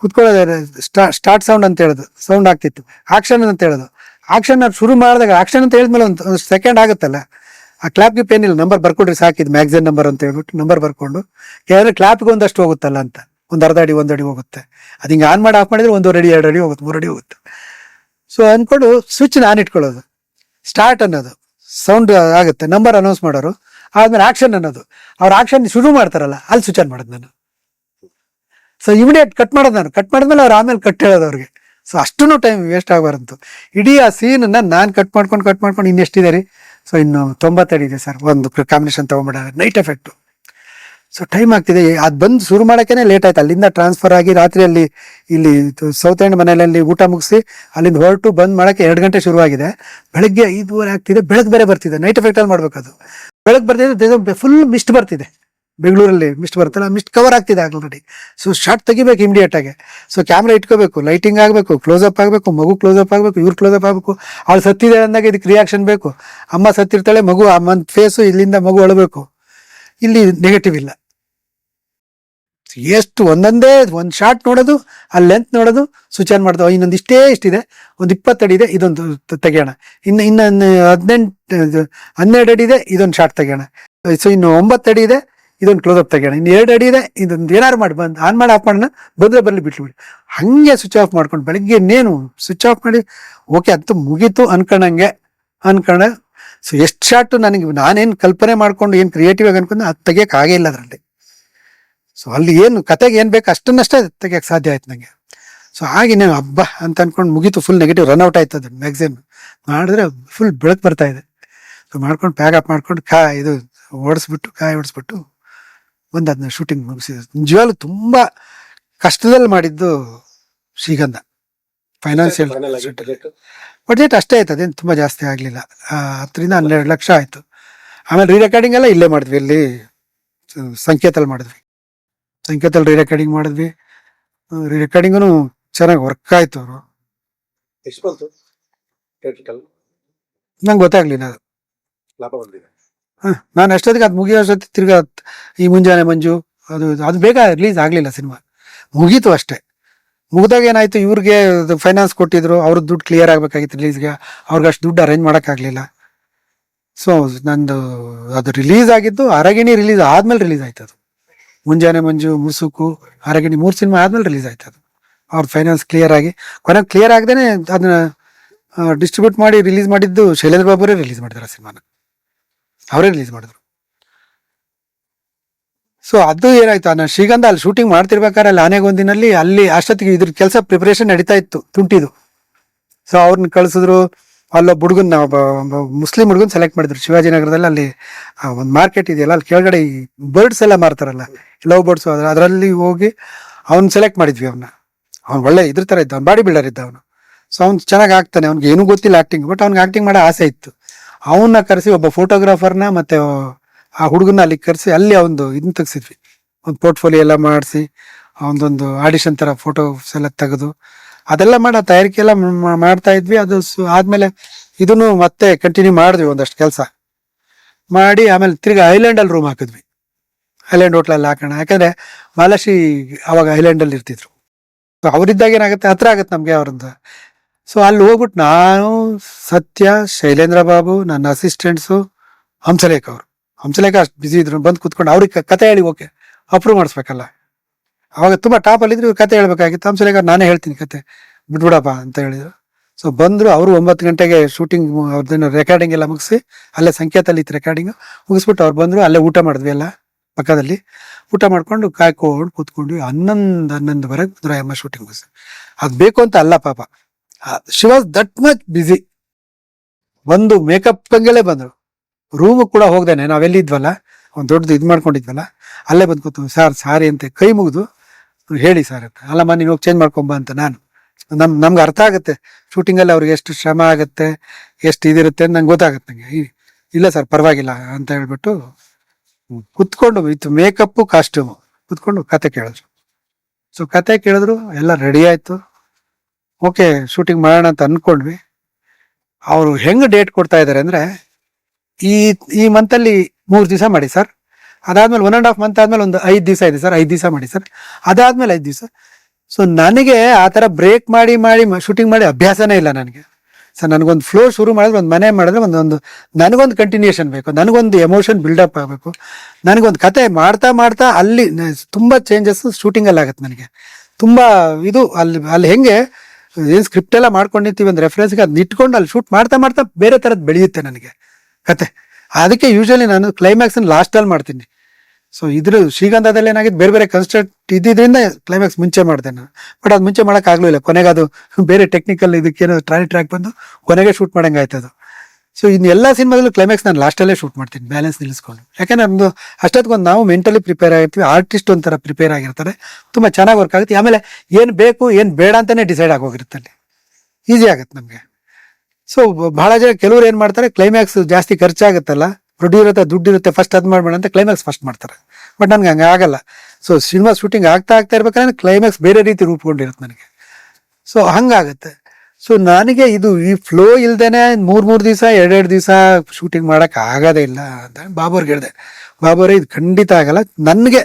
ಕುತ್ಕೊಳ್ಳೋದು ಸ್ಟಾರ್ಟ್ ಸೌಂಡ್ ಅಂತ ಹೇಳೋದು. ಸೌಂಡ್ ಆಗ್ತಿತ್ತು. ಆಕ್ಷನ್ ಅಂತ ಹೇಳೋದು. ಆಕ್ಷನ್ ಶುರು ಮಾಡಿದಾಗ ಆಕ್ಷನ್ ಅಂತ ಹೇಳಿದ್ಮೇಲೆ ಒಂದು ಸೆಕೆಂಡ್ ಆಗುತ್ತಲ್ಲ? ಆ ಕ್ಲಾಪ್ಗೆ ಪೇನಿಲ್ಲ ನಂಬರ್ ಬರ್ಕೊಡ್ರಿ ಸಾಕಿದ್ ಮ್ಯಾಗ್ಝಿನ್ ನಂಬರ್ ಅಂತ ಹೇಳ್ಬಿಟ್ಟು ನಂಬರ್ ಬರ್ಕೊಂಡು ಯಾಕಂದ್ರೆ ಕ್ಲಾಪ್ಗೆ ಒಂದಷ್ಟು ಹೋಗುತ್ತಲ್ಲ ಅಂತ. ಒಂದು ಅರ್ಧ ಅಡಿ, ಒಂದು ಅಡಿ ಹೋಗುತ್ತೆ. ಅದು ಹಿಂಗೆ ಆನ್ ಮಾಡಿ ಆಫ್ ಮಾಡಿದ್ರೆ ಒಂದೂವರೆ ಅಡಿ, ಎರಡು ಅಡಿ ಹೋಗುತ್ತೆ, ಮೂರು ಅಡಿ ಹೋಗುತ್ತೆ. ಸೊ ಅಂದ್ಕೊಂಡು ಸ್ವಿಚ್ ಆನ್ ಇಟ್ಕೊಳ್ಳೋದು. ಸ್ಟಾರ್ಟ್ ಅನ್ನೋದು. ಸೌಂಡ್ ಆಗುತ್ತೆ. ನಂಬರ್ ಅನೌನ್ಸ್ ಮಾಡೋರು. ಆದ್ಮೇಲೆ ಆಕ್ಷನ್ ಅನ್ನೋದು. ಅವ್ರ ಆಕ್ಷನ್ ಶುರು ಮಾಡ್ತಾರಲ್ಲ, ಅಲ್ಲಿ ಸ್ವಿಚ್ ಆನ್ ಮಾಡೋದು ನಾನು. ಸೊ ಇಮಿಡಿಯೇಟ್ ಕಟ್ ಮಾಡೋದು ನಾನು. ಕಟ್ ಮಾಡಿದ್ಮೇಲೆ ಅವ್ರು ಆಮೇಲೆ ಕಟ್ ಹೇಳೋದು ಅವ್ರಿಗೆ. ಸೊ ಅಷ್ಟು ಟೈಮ್ ವೇಸ್ಟ್ ಆಗಬಾರ್ದು ಇಡೀ ಆ ಸೀನನ್ನು ನಾನು ಕಟ್ ಮಾಡ್ಕೊಂಡು ಕಟ್ ಮಾಡ್ಕೊಂಡು ಇನ್ನೆಷ್ಟಿದೆ ರೀ? ಸೊ ಇನ್ನು ತೊಂಬತ್ತಡಿ ಇದೆ ಸರ್ ಒಂದು ಕಾಂಬಿನೇಷನ್ ತೊಗೊಂಬಿಡ ನೈಟ್ ಎಫೆಕ್ಟು ಸೊ ಟೈಮ್ ಆಗ್ತಿದೆ. ಅದು ಬಂದು ಶುರು ಮಾಡೋಕ್ಕೇ ಲೇಟ್ ಆಯ್ತು. ಅಲ್ಲಿಂದ ಟ್ರಾನ್ಸ್ಫರ್ ಆಗಿ ರಾತ್ರಿಯಲ್ಲಿ ಇಲ್ಲಿ ಸೌತ್ ಎಂಡ್ ಮನೆಯಲ್ಲಿ ಊಟ ಮುಗಿಸಿ ಅಲ್ಲಿಂದ ಹೊರಟು ಬಂದ್ ಮಾಡೋಕ್ಕೆ ಎರಡು ಗಂಟೆ ಶುರುವಾಗಿದೆ. ಬೆಳಗ್ಗೆ ಐದುವರೆ ಆಗ್ತಿದೆ. ಬೆಳಗ್ಗೆ ಬೇರೆ ಬರ್ತಿದೆ. ನೈಟ್ ಎಫೆಕ್ಟಲ್ಲಿ ಮಾಡಬೇಕು ಅದು ಬೆಳಗ್ಗೆ ಬರ್ತಿದೆ. ಫುಲ್ ಮಿಸ್ಟ್ ಬರ್ತಿದೆ. ಬೆಂಗಳೂರಲ್ಲಿ ಮಿಸ್ಟ್ ಬರುತ್ತಲ್ಲ ಮಿಸ್ಟ್ ಕವರ್ ಆಗ್ತಿದೆ ಆಲ್ರೆಡಿ ಸೊ ಶಾರ್ಟ್ ತೆಗಿಬೇಕು ಇಮಿಡಿಯೇಟ್ ಆಗಿ. ಸೊ ಕ್ಯಾಮ್ರಾ ಇಟ್ಕೋಬೇಕು ಲೈಟಿಂಗ್ ಆಗಬೇಕು ಕ್ಲೋಸ್ ಅಪ್ ಆಗಬೇಕು, ಮಗು ಕ್ಲೋಸ್ ಅಪ್ ಆಗಬೇಕು, ಇವ್ರು ಕ್ಲೋಸ್ ಆಗಬೇಕು. ಅವ್ಳು ಸತ್ತಿದೆ ಅಂದಾಗ ಇದಕ್ಕೆ ರಿಯಾಕ್ಷನ್ ಬೇಕು. ಅಮ್ಮ ಸತ್ತಿರ್ತಾಳೆ, ಮಗು ಅಮ್ಮನ ಫೇಸು ಇಲ್ಲಿಂದ ಮಗು ಅಳಬೇಕು. ಇಲ್ಲಿ ನೆಗೆಟಿವ್ ಇಲ್ಲ. ಎಷ್ಟು ಒಂದೊಂದೇ, ಒಂದು ಶಾರ್ಟ್ ನೋಡೋದು, ಆ ಲೆಂತ್ ನೋಡೋದು ಸ್ವಿಚ್ ಆನ್ ಮಾಡೋದು ಇನ್ನೊಂದು ಇಷ್ಟೇ ಇಷ್ಟಿದೆ ಒಂದು ಇಪ್ಪತ್ತಡಿ ಇದೆ, ಇದೊಂದು ತೆಗೆಯೋಣ. ಇನ್ನು, ಇನ್ನೊಂದು ಹದಿನೆಂಟು, ಹನ್ನೆರಡು ಅಡಿ ಇದೆ, ಇದೊಂದು ಶಾರ್ಟ್ ತೆಗೆಯೋಣ. ಸೊ ಇನ್ನು ಒಂಬತ್ತು ಅಡಿ ಇದೆ ಇದೊಂದು ಕ್ಲೋಸ್ ಅಪ್ ತೆಗೆಯೋಣ. ಇನ್ನು ಎರಡು ಅಡಿ ಇದೆ. ಇದೊಂದು ಏನಾರು ಮಾಡಿ, ಬಂದು ಆನ್ ಮಾಡಿ ಆಫ್ ಮಾಡೋಣ. ಬಂದರೆ ಬರಲಿ ಬಿಟ್ಬಿಡಿ ಹಂಗೆ ಸ್ವಿಚ್ ಆಫ್ ಮಾಡ್ಕೊಂಡು ಬೆಳಗ್ಗೆ ಇನ್ನೇನು ಸ್ವಿಚ್ ಆಫ್ ಮಾಡಿ ಓಕೆ ಅದು ಮುಗೀತು ಅನ್ಕೊಂಡಂಗೆ, ಅನ್ಕೊಂಡೆ. ಸೊ ಎಷ್ಟು ಶಾರ್ಟ್ ನನಗೆ, ನಾನೇನು ಕಲ್ಪನೆ ಮಾಡ್ಕೊಂಡು, ಏನು ಕ್ರಿಯೇಟಿವ್ ಆಗಿ ಅನ್ಕೊಂಡು, ಅದು ತೆಗಿಯಕ್ಕೆ ಆಗೇ ಇಲ್ಲ ಅದರಲ್ಲಿ. ಸೊ ಅಲ್ಲಿ ಏನು ಕತೆಗೆ ಏನು ಬೇಕು ಅಷ್ಟನ್ನಷ್ಟೇ ತೆಗಿಯೋಕೆ ಸಾಧ್ಯ ಆಯ್ತು ನನಗೆ ಸೊ ಹಾಗೆ నేను ಹಬ್ಬ ಅಂತ ಅನ್ಕೊಂಡು ಮುಗೀತು ಫುಲ್ ನೆಗೆಟಿವ್ ರನ್ಔಟ್ ಆಯ್ತು ಅದು ಮ್ಯಾಗ್ಝಿನ್ ಮಾಡಿದ್ರೆ ಫುಲ್ ಬೆಳಕು ಬರ್ತಾ ಇದೆ. ಸೊ ಮಾಡ್ಕೊಂಡು ಪ್ಯಾಕ್ ಅಪ್ ಮಾಡ್ಕೊಂಡು, ಕಾ, ಇದು, ಓಡಿಸ್ಬಿಟ್ಟು, ಕಾಯಿ ಓಡಿಸ್ಬಿಟ್ಟು ಒಂದು ಅದನ್ನ ಶೂಟಿಂಗ್ ಮುಗಿಸಿದ ನಿಜವಾಗ್ಲೂ ತುಂಬ ಕಷ್ಟದಲ್ಲಿ ಮಾಡಿದ್ದು ಶ್ರೀಗಂಧ. ಫೈನಾನ್ಷಿಯಲ್ ಬಜೆಟ್ ಬಡ್ಜೆಟ್ ಅಷ್ಟೇ ಆಯ್ತು ಅದೇನು ತುಂಬ ಜಾಸ್ತಿ ಆಗಲಿಲ್ಲ. ಹತ್ತರಿಂದ ಹನ್ನೆರಡು ಲಕ್ಷ ಆಯಿತು. ಆಮೇಲೆ ರೀ ರೆಕಾರ್ಡಿಂಗ್ ಎಲ್ಲ ಇಲ್ಲೇ ಮಾಡಿದ್ವಿ ಇಲ್ಲಿ ಸಂಕೇತಲ್ಲಿ ಮಾಡಿದ್ವಿ. ಸಂಕೇತಲ್ಲಿ ರೀ ರೆಕಾರ್ಡಿಂಗ್ ಮಾಡಿದ್ವಿ ರೀ ರೆಕಾರ್ಡಿಂಗೂ ಚೆನ್ನಾಗಿ ವರ್ಕ್ ಆಯ್ತು ಅವರು. ನಂಗೆ ಗೊತ್ತಾಗ್ಲಿಲ್ಲ ಅದು. ಲಾಭ ಬಂದಿದೆ. ನಾನು ಅಷ್ಟೊತ್ತಿಗೆ ಅದು ಮುಗಿಯೋ ಅಷ್ಟೊತ್ತಿಗೆ ತಿರ್ಗಾ ಈ ಮುಂಜಾನೆ ಮಂಜು, ಅದು ಅದು ಬೇಗ ರಿಲೀಸ್ ಆಗಲಿಲ್ಲ ಸಿನಿಮಾ ಮುಗೀತು ಅಷ್ಟೇ. ಮುಗಿದಾಗ ಏನಾಯ್ತು, ಇವ್ರಿಗೆ ಫೈನಾನ್ಸ್ ಕೊಟ್ಟಿದ್ರು, ಅವ್ರ ದುಡ್ಡು ಕ್ಲಿಯರ್ ಆಗಬೇಕಾಗಿತ್ತು ರಿಲೀಸ್ಗೆ ಅವ್ರಿಗೆ ಅಷ್ಟು ದುಡ್ಡು ಅರೇಂಜ್ ಮಾಡೋಕ್ಕಾಗಲಿಲ್ಲ ಸೊ ನಂದು, ಅದು ರಿಲೀಸ್ ಆಗಿದ್ದು ಅರಗಿಣಿ ರಿಲೀಸ್ ಆದ್ಮೇಲೆ ರಿಲೀಸ್ ಆಯ್ತು ಅದು. ಮುಂಜಾನೆ ಮಂಜು, ಮುಸುಕು, ಅರಗಿಣಿ ಮೂರು ಸಿನಿಮಾ ಆದ್ಮೇಲೆ ರಿಲೀಸ್ ಆಯ್ತು ಅದು. ಅವ್ರ ಫೈನಾನ್ಸ್ ಕ್ಲಿಯರ್ ಆಗಿ ಕೊನೆಗೆ ಕ್ಲಿಯರ್ ಆಗದೇನೆ ಅದನ್ನ ಡಿಸ್ಟ್ರಿಬ್ಯೂಟ್ ಮಾಡಿ ರಿಲೀಸ್ ಮಾಡಿದ್ದು ಶೈಲೇಂದ್ರ ಬಾಬುರೇ ರಿಲೀಸ್ ಮಾಡಿದಾರೆ ಸಿನಿಮಾನ ಅವರೇ ರಿಲೀಸ್ ಮಾಡಿದ್ರು. ಸೊ ಅದು ಏನಾಯ್ತು? ನಾನು ಶ್ರೀಗಂಧ ಅಲ್ಲಿ ಶೂಟಿಂಗ್ ಮಾಡ್ತಿರ್ಬೇಕಾದ್ರೆ ಅಲ್ಲಿ ಆನೆಗೊಂದಿನಲ್ಲಿ ಅಲ್ಲಿ ಅಷ್ಟೊತ್ತಿಗೆ ಇದ್ರ ಕೆಲಸ ಪ್ರಿಪರೇಷನ್ ನಡೀತಾ ಇತ್ತು ತುಂಟಿದು ಸೊ ಅವ್ರನ್ನ ಕಳಿಸಿದ್ರು. ಅಲ್ಲೊಬ್ಬ ಒಬ್ಬ ಮುಸ್ಲಿಂ ಹುಡುಗನ್ ಸೆಲೆಕ್ಟ್ ಮಾಡಿದ್ರು. ಶಿವಾಜಿನಗರದಲ್ಲಿ ಅಲ್ಲಿ ಒಂದು ಮಾರ್ಕೆಟ್ ಇದೆಯಲ್ಲ, ಅಲ್ಲಿ ಕೆಳಗಡೆ ಈ ಬರ್ಡ್ಸ್ ಎಲ್ಲ ಮಾರ್ತಾರಲ್ಲ ಲವ್ ಬರ್ಡ್ಸ್ ಅದರಲ್ಲಿ ಹೋಗಿ ಅವ್ನು ಸೆಲೆಕ್ಟ್ ಮಾಡಿದ್ವಿ ಅವನ್ನ ಅವ್ನು ಒಳ್ಳೆ ಇದ್ರ ಥರ ಇದ್ದ, ಅವ್ನು ಬಾಡಿ ಬಿಲ್ಡರ್ ಇದ್ದ ಅವನು. ಸೊ ಅವ್ನು ಚೆನ್ನಾಗಿ ಆಗ್ತಾನೆ, ಅವ್ನಿಗೆ ಏನೂ ಗೊತ್ತಿಲ್ಲ ಆಕ್ಟಿಂಗ್ ಬಟ್ ಅವ್ನಿಗೆ ಆಕ್ಟಿಂಗ್ ಮಾಡೋ ಆಸೆ ಇತ್ತು. ಅವನ್ನ ಕರೆಸಿ ಒಬ್ಬ ಫೋಟೋಗ್ರಾಫರ್ನ ಮತ್ತೆ ಆ ಹುಡುಗನ ಅಲ್ಲಿ ಕರೆಸಿ ಅಲ್ಲಿ ಅವನದು ಇದನ್ನ ತೆಗ್ಸಿದ್ವಿ. ಒಂದು ಪೋರ್ಟ್ಫೋಲಿಯೋ ಎಲ್ಲ ಮಾಡಿಸಿ, ಅವನದೊಂದು ಆಡಿಷನ್ ತರ ಫೋಟೋಸ್ ಎಲ್ಲ ತೆಗೆದು, ಅದೆಲ್ಲ ಮಾಡಿ, ತಯಾರಿಕೆ ಎಲ್ಲ ಮಾಡ್ತಾ ಇದ್ವಿ. ಅದು ಆದ್ಮೇಲೆ ಇದನ್ನು ಮತ್ತೆ ಕಂಟಿನ್ಯೂ ಮಾಡಿದ್ವಿ ಒಂದಷ್ಟು ಕೆಲಸ. ಮಾಡಿ ಆಮೇಲೆ ತಿರ್ಗಿ ಐಲ್ಯಾಂಡ್ ಅಲ್ಲಿ ರೂಮ್ ಹಾಕಿದ್ವಿ. ಐಲ್ಯಾಂಡ್ ಹೋಟ್ಲಲ್ಲಿ ಹಾಕೋಣ. ಯಾಕಂದ್ರೆ ಮಾಲಾಶಿ ಅವಾಗ ಐಲ್ಯಾಂಡ್ ಅಲ್ಲಿ ಇರ್ತಿದ್ರು. ಅವರಿದ್ದಾಗ ಏನಾಗುತ್ತೆ? ಹತ್ರ ಆಗುತ್ತೆ ನಮಗೆ ಅವ್ರಿಂದ ಸೊ ಅಲ್ಲಿ ಹೋಗ್ಬಿಟ್ಟು ನಾನು, ಸತ್ಯ, ಶೈಲೇಂದ್ರ ಬಾಬು, ನನ್ನ ಅಸಿಸ್ಟೆಂಟ್ಸು ಹಂಸಲೇಖ ಅವರು. ಹಂಸಲೇಖ ಅಷ್ಟು ಬಿಸಿ ಇದ್ರು, ಬಂದು ಕುತ್ಕೊಂಡು ಅವ್ರಿಗೆ ಕತೆ ಹೇಳಿ ಓಕೆ ಅಪ್ರೂವ್ ಮಾಡಿಸ್ಬೇಕಲ್ಲ. ಅವಾಗ ತುಂಬ ಟಾಪಲ್ಲಿದ್ರು ಇವ್ರು ಕತೆ ಹೇಳ್ಬೇಕಾಗಿತ್ತು. ಹಂಸಲೇಖ ನಾನೇ ಹೇಳ್ತೀನಿ ಕತೆ, ಬಿಟ್ಬಿಡಪ್ಪ ಅಂತ ಹೇಳಿದ್ರು. ಸೊ ಬಂದರು ಅವರು ಒಂಬತ್ತು ಗಂಟೆಗೆ ಶೂಟಿಂಗ್ ಅವ್ರದ್ದೇನು ರೆಕಾರ್ಡಿಂಗ್ ಎಲ್ಲ ಮುಗಿಸಿ, ಅಲ್ಲೇ ಸಂಕೇತಲ್ಲಿ ಇತ್ತು ರೆಕಾರ್ಡಿಂಗ್ ಮುಗಿಸ್ಬಿಟ್ಟು ಅವ್ರು ಬಂದರು, ಅಲ್ಲೇ ಊಟ ಮಾಡಿದ್ವಿ ಎಲ್ಲ ಪಕ್ಕದಲ್ಲಿ. ಊಟ ಮಾಡ್ಕೊಂಡು ಕಾಯ್ಕೊಂಡು ಕೂತ್ಕೊಂಡು ಹನ್ನೊಂದು ಹನ್ನೊಂದುವರೆಗೆ ರುದ್ರಾಯಮ್ಮ ಶೂಟಿಂಗ್ ಮುಗಿಸಿ ಅದು ಬೇಕು ಅಂತ ಅಲ್ಲ ಪಾಪ. She was that much busy ಬಂದು ಮೇಕಪ್ ಹಂಗೆಲ್ಲೇ ಬಂದರು. ರೂಮ್ ಕೂಡ ಹೋಗ್ದೇನೆ. ನಾವೆಲ್ಲಿದ್ವಲ್ಲ ಒಂದು ದೊಡ್ಡದು ಇದು ಮಾಡ್ಕೊಂಡಿದ್ವಲ್ಲ? ಅಲ್ಲೇ ಬಂದು ಕೂತು ಸರ್ ಸಾರಿ ಅಂತ ಕೈ ಮುಗಿದು ಹೇಳಿ ಸರ್ ಅಂತ. ಅಲ್ಲಮ್ಮ, ನೀವು ಹೋಗಿ ಚೇಂಜ್ ಮಾಡ್ಕೊಂಬ ಅಂತ ನಾನು. ನಮ್, ನಮ್ಗೆ ಅರ್ಥ ಆಗುತ್ತೆ. ಶೂಟಿಂಗಲ್ಲಿ ಅವ್ರಿಗೆ ಎಷ್ಟು ಶ್ರಮ ಆಗುತ್ತೆ, ಎಷ್ಟು ಇದಿರುತ್ತೆ ಅಂತ ನಂಗೆ ಗೊತ್ತಾಗುತ್ತೆ ನಂಗೆ. ಇಲ್ಲ ಸರ್ ಪರವಾಗಿಲ್ಲ ಅಂತ ಹೇಳ್ಬಿಟ್ಟು ಕುತ್ಕೊಂಡು ವಿತ್ ಮೇಕಪ್ಪು ಕಾಸ್ಟ್ಯೂಮು ಕುತ್ಕೊಂಡು ಕತೆ ಕೇಳಿದ್ರು. ಸೊ ಕತೆ ಕೇಳಿದ್ರು, ಎಲ್ಲ ರೆಡಿ ಆಯ್ತು. ಓಕೆ ಶೂಟಿಂಗ್ ಮಾಡೋಣ ಅಂತ ಅನ್ಕೊಂಡ್ವಿ. ಅವರು ಹೆಂಗೆ ಡೇಟ್ ಕೊಡ್ತಾ ಇದ್ದಾರೆ ಅಂದ್ರೆ, ಈ ಈ ಮಂತಲ್ಲಿ ಮೂರು ದಿವಸ ಮಾಡಿ ಸರ್. ಅದಾದ್ಮೇಲೆ ಒನ್ ಅಂಡ್ ಹಾಫ್ ಮಂತ್ ಆದ್ಮೇಲೆ ಒಂದು ಐದು ದಿವಸ ಇದೆ ಸರ್, ಐದು ದಿವಸ ಮಾಡಿ ಸರ್. ಅದಾದ್ಮೇಲೆ ಐದು ದಿವಸ. ಸೊ ನನಗೆ ಆ ಥರ ಬ್ರೇಕ್ ಮಾಡಿ ಮಾಡಿ ಶೂಟಿಂಗ್ ಮಾಡಿ ಅಭ್ಯಾಸನೇ ಇಲ್ಲ ನನಗೆ. ಸರ್, ನನಗೊಂದು ಫ್ಲೋ ಶುರು ಮಾಡಿದ್ರೆ, ಒಂದು ಮನೆ ಮಾಡಿದ್ರೆ ಒಂದು ಒಂದು, ನನಗೊಂದು ಕಂಟಿನ್ಯೂಷನ್ ಬೇಕು, ನನಗೊಂದು ಎಮೋಷನ್ ಬಿಲ್ಡಪ್ ಆಗಬೇಕು. ನನಗೊಂದು ಕತೆ ಮಾಡ್ತಾ ಮಾಡ್ತಾ ಅಲ್ಲಿ ತುಂಬ ತುಂಬಾ ಚೇಂಜಸ್ ಶೂಟಿಂಗಲ್ಲಿ ಆಗುತ್ತೆ ನನಗೆ. ತುಂಬ ಇದು, ಅಲ್ಲಿ ಅಲ್ಲಿ ಹೆಂಗೆ ಏನು ಸ್ಕ್ರಿಪ್ಟ್ ಎಲ್ಲ ಮಾಡ್ಕೊಂಡಿರ್ತೀವಿ ಒಂದು ರೆಫರೆನ್ಸ್ಗೆ ಅದನ್ನ ಇಟ್ಕೊಂಡು ಅಲ್ಲಿ ಶೂಟ್ ಮಾಡ್ತಾ ಮಾಡ್ತಾ ಬೇರೆ ಥರದ್ದು ಬೆಳೆಯುತ್ತೆ ನನಗೆ ಕತೆ. ಅದಕ್ಕೆ ಯೂಶಲಿ ನಾನು ಕ್ಲೈಮ್ಯಾಕ್ಸ್ ಲಾಸ್ಟಲ್ಲಿ ಮಾಡ್ತೀನಿ. ಸೊ ಇದ್ರ ಶ್ರೀಗಂಧದಲ್ಲಿ ಏನಾಗಿದ್ದು ಬೇರೆ ಬೇರೆ ಕನ್ಸ್ಟ್ರಕ್ಟ್ ಇದ್ದಿದ್ರಿಂದ ಕ್ಲೈಮ್ಯಾಕ್ಸ್ ಮುಂಚೆ ಮಾಡಿದೆ ನಾನು. ಬಟ್ ಅದು ಮುಂಚೆ ಮಾಡೋಕ್ಕಾಗಲಿಲ್ಲ ಕೊನೆಗೆ ಅದು ಬೇರೆ ಟೆಕ್ನಿಕಲ್ ಇದಕ್ಕೇನೋ ಟ್ರಾಲಿ ಟ್ರ್ಯಾಕ್ ಬಂದು ಕೊನೆಗೆ ಶೂಟ್ ಮಾಡೋಂಗಾಯ್ತು ಅದು ಸೊ ಇನ್ನು ಎಲ್ಲ ಸಿನಿಮಾದಲ್ಲೂ ಕ್ಲೈಮ್ಯಾಕ್ಸ್ ನಾನು ಲಾಸ್ಟಲ್ಲೇ ಶೂಟ್ ಮಾಡ್ತೀನಿ ಬ್ಯಾಲೆನ್ಸ್ ನಿಲ್ಲಿಸ್ಕೊಂಡು. ಯಾಕಂದ್ರೆ ನಮ್ಮದು ಅಷ್ಟೊತ್ತಿಗೊಂದು ನಾವು ಮೆಂಟಲಿ ಪ್ರಿಪೇರ್ ಆಗಿರ್ತೀವಿ ಆರ್ಟಿಸ್ಟ್ ಒಂಥರ ಪ್ರಿಪೇರ್ ಆಗಿರ್ತಾರೆ, ತುಂಬ ಚೆನ್ನಾಗಿ ವರ್ಕ್ ಆಗುತ್ತೆ. ಆಮೇಲೆ ಏನು ಬೇಕು, ಏನು ಬೇಡ ಅಂತಲೇ ಡಿಸೈಡ್ ಆಗೋಗಿರುತ್ತೆ ಅಲ್ಲಿ. ಈಸಿ ಆಗುತ್ತೆ ನಮಗೆ. ಸೊ ಭಾಳ ಜನ ಕೆಲವ್ರು ಏನು ಮಾಡ್ತಾರೆ ಕ್ಲೈಮ್ಯಾಕ್ಸ್ ಜಾಸ್ತಿ ಖರ್ಚಾಗುತ್ತಲ್ಲ ಇರುತ್ತೆ ದುಡ್ಡು ಇರುತ್ತೆ ಫಸ್ಟ್ ಅದು ಮಾಡಬೇಡ ಅಂತ ಕ್ಲೈಮ್ಯಾಕ್ಸ್ ಫಸ್ಟ್ ಮಾಡ್ತಾರೆ. ಬಟ್ ನನಗೆ ಹಂಗೆ ಆಗಲ್ಲ. ಸೊ ಸಿನಿಮಾ ಶೂಟಿಂಗ್ ಆಗ್ತಾ ಆಗ್ತಾ ಇರ್ಬೇಕಾದ್ರೆ ಕ್ಲೈಮ್ಯಾಕ್ಸ್ ಬೇರೆ ರೀತಿ ರೂಪುಗೊಂಡಿರುತ್ತೆ ನನಗೆ. ಸೊ ಹಂಗಾಗುತ್ತೆ. ಸೊ ನನಗೆ ಇದು ಈ ಫ್ಲೋ ಇಲ್ದೇನೆ ಮೂರ್ ಮೂರ್ ದಿವಸ, ಎರಡೆರಡು ದಿವಸ ಶೂಟಿಂಗ್ ಮಾಡಕ್ ಆಗೋದೇ ಇಲ್ಲ ಅಂತ ಬಾಬೋರ್ಗೆ ಹೇಳಿದೆ. ಬಾಬುರೇ, ಇದು ಖಂಡಿತ ಆಗಲ್ಲ. ನನಗೆ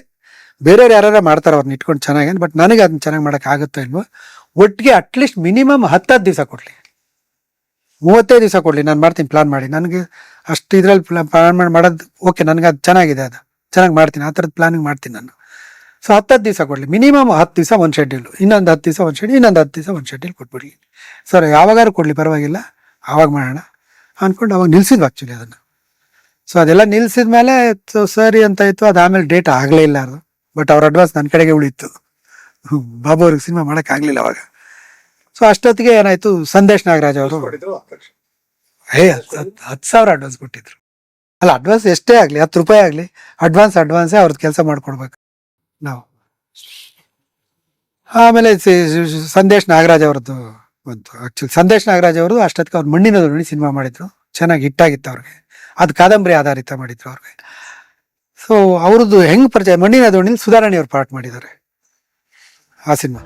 ಬೇರೆಯವ್ರು ಯಾರು ಮಾಡ್ತಾರೆ ಅವ್ರನ್ನ ಇಟ್ಕೊಂಡು ಚೆನ್ನಾಗಿ ಬಟ್ ನನಗೆ ಅದನ್ನ ಚೆನ್ನಾಗಿ ಮಾಡಕ್ ಆಗುತ್ತೋ ಇಲ್ವೋ, ಒಟ್ಟಿಗೆ ಅಟ್ಲೀಸ್ಟ್ ಮಿನಿಮಮ್ ಹತ್ತತ್ತು ದಿವಸ ಕೊಡ್ಲಿ. ಮೂವತ್ತೈದು ದಿವಸ ಕೊಡ್ಲಿ. ನಾನು ಮಾಡ್ತೀನಿ ಪ್ಲಾನ್ ಮಾಡಿ. ನನಗೆ ಅಷ್ಟು ಇದ್ರಲ್ಲಿ ಪ್ಲಾನ್ ಮಾಡಿ ಮಾಡೋದು ಓಕೆ ನನಗೆ ಅದು ಚೆನ್ನಾಗಿದೆ ಅದು. ಚೆನ್ನಾಗಿ ಮಾಡ್ತೀನಿ. ಆ ಥರದ್ದು ಪ್ಲಾನಿಂಗ್ ಮಾಡ್ತೀನಿ ನಾನು. ಸೊ ಹತ್ತು ದಿವಸ ಕೊಡಲಿ. ಮಿನಿಮಮ್ ಹತ್ತು ದಿವಸ ಒಂದು ಶೆಡ್ಯೂಲ್ ಇನ್ನೊಂದು ಹತ್ತು ದಿವಸ ಒಂದು ಶೆಡ್ಯೂಲ್ ಇನ್ನೊಂದು ಹತ್ತು ದಿವಸ ಒಂದು ಶೆಡ್ಯೂಲ್ ಕೊಟ್ಬಿಡಿ ಸರ್ ಯಾವಾಗಾರು ಕೊಡಲಿ ಪರವಾಗಿಲ್ಲ. ಆವಾಗ ಮಾಡೋಣ ಅಂದ್ಕೊಂಡು ಅವಾಗ ನಿಲ್ಸಿದ್ವಿ ಆ್ಯಕ್ಚುಲಿ ಅದನ್ನು. ಸೊ ಅದೆಲ್ಲ ನಿಲ್ಸಿದ ಮೇಲೆ ಸೊ ಸರಿ ಅಂತ ಇತ್ತು ಅದು ಆಮೇಲೆ ಡೇಟ್ ಆಗಲೇ ಇಲ್ಲ ಅದು. ಬಟ್ ಅವ್ರ ಅಡ್ವಾನ್ಸ್ ನನ್ನ ಕಡೆಗೆ ಉಳಿತು ಬಾಬು ಅವ್ರಿಗೆ ಸಿನಿಮಾ ಮಾಡೋಕ್ಕಾಗಲಿಲ್ಲ ಅವಾಗ. ಸೊ ಅಷ್ಟೊತ್ತಿಗೆ ಏನಾಯ್ತು ಸಂದೇಶ್ ನಾಗರಾಜ್ ಅವರು ಏ ಹತ್ತು ಸಾವಿರ ಅಡ್ವಾನ್ಸ್ ಕೊಟ್ಟಿದ್ರು. ಅಲ್ಲ ಅಡ್ವಾನ್ಸ್ ಎಷ್ಟೇ ಆಗಲಿ ಹತ್ತು ರೂಪಾಯಿ ಆಗಲಿ ಅಡ್ವಾನ್ಸ್ ಅಡ್ವಾನ್ಸೇ ಅವ್ರದ್ದು ಕೆಲಸ ಮಾಡ್ಕೊಡ್ಬೇಕು. ನಾವು. ಆಮೇಲೆ ಸಂದೇಶ್ ನಾಗರಾಜ್ ಅವ್ರದ್ದು ಬಂತು. ಆಕ್ಚುಲಿ ಸಂದೇಶ್ ನಾಗರಾಜ್ ಅವರು ಅಷ್ಟೊತ್ತಿಗೆ ಅವ್ರು ಮಣ್ಣಿನ ದೋಣಿ ಸಿನಿಮಾ ಮಾಡಿದ್ರು. ಚೆನ್ನಾಗಿ ಹಿಟ್ಟಾಗಿತ್ತು ಅವ್ರಿಗೆ. ಅದು ಕಾದಂಬರಿ ಆಧಾರಿತ ಮಾಡಿದ್ರು ಅವ್ರಿಗೆ. ಸೊ ಅವ್ರದ್ದು ಹೆಂಗ್ ಪರಿಚಯ, ಮಣ್ಣಿನ ದೋಣಿಲಿ ಸುಧಾರಾಣಿ ಅವ್ರು ಪಾರ್ಟ್ ಮಾಡಿದ್ದಾರೆ. ಆ ಸಿನಿಮಾ.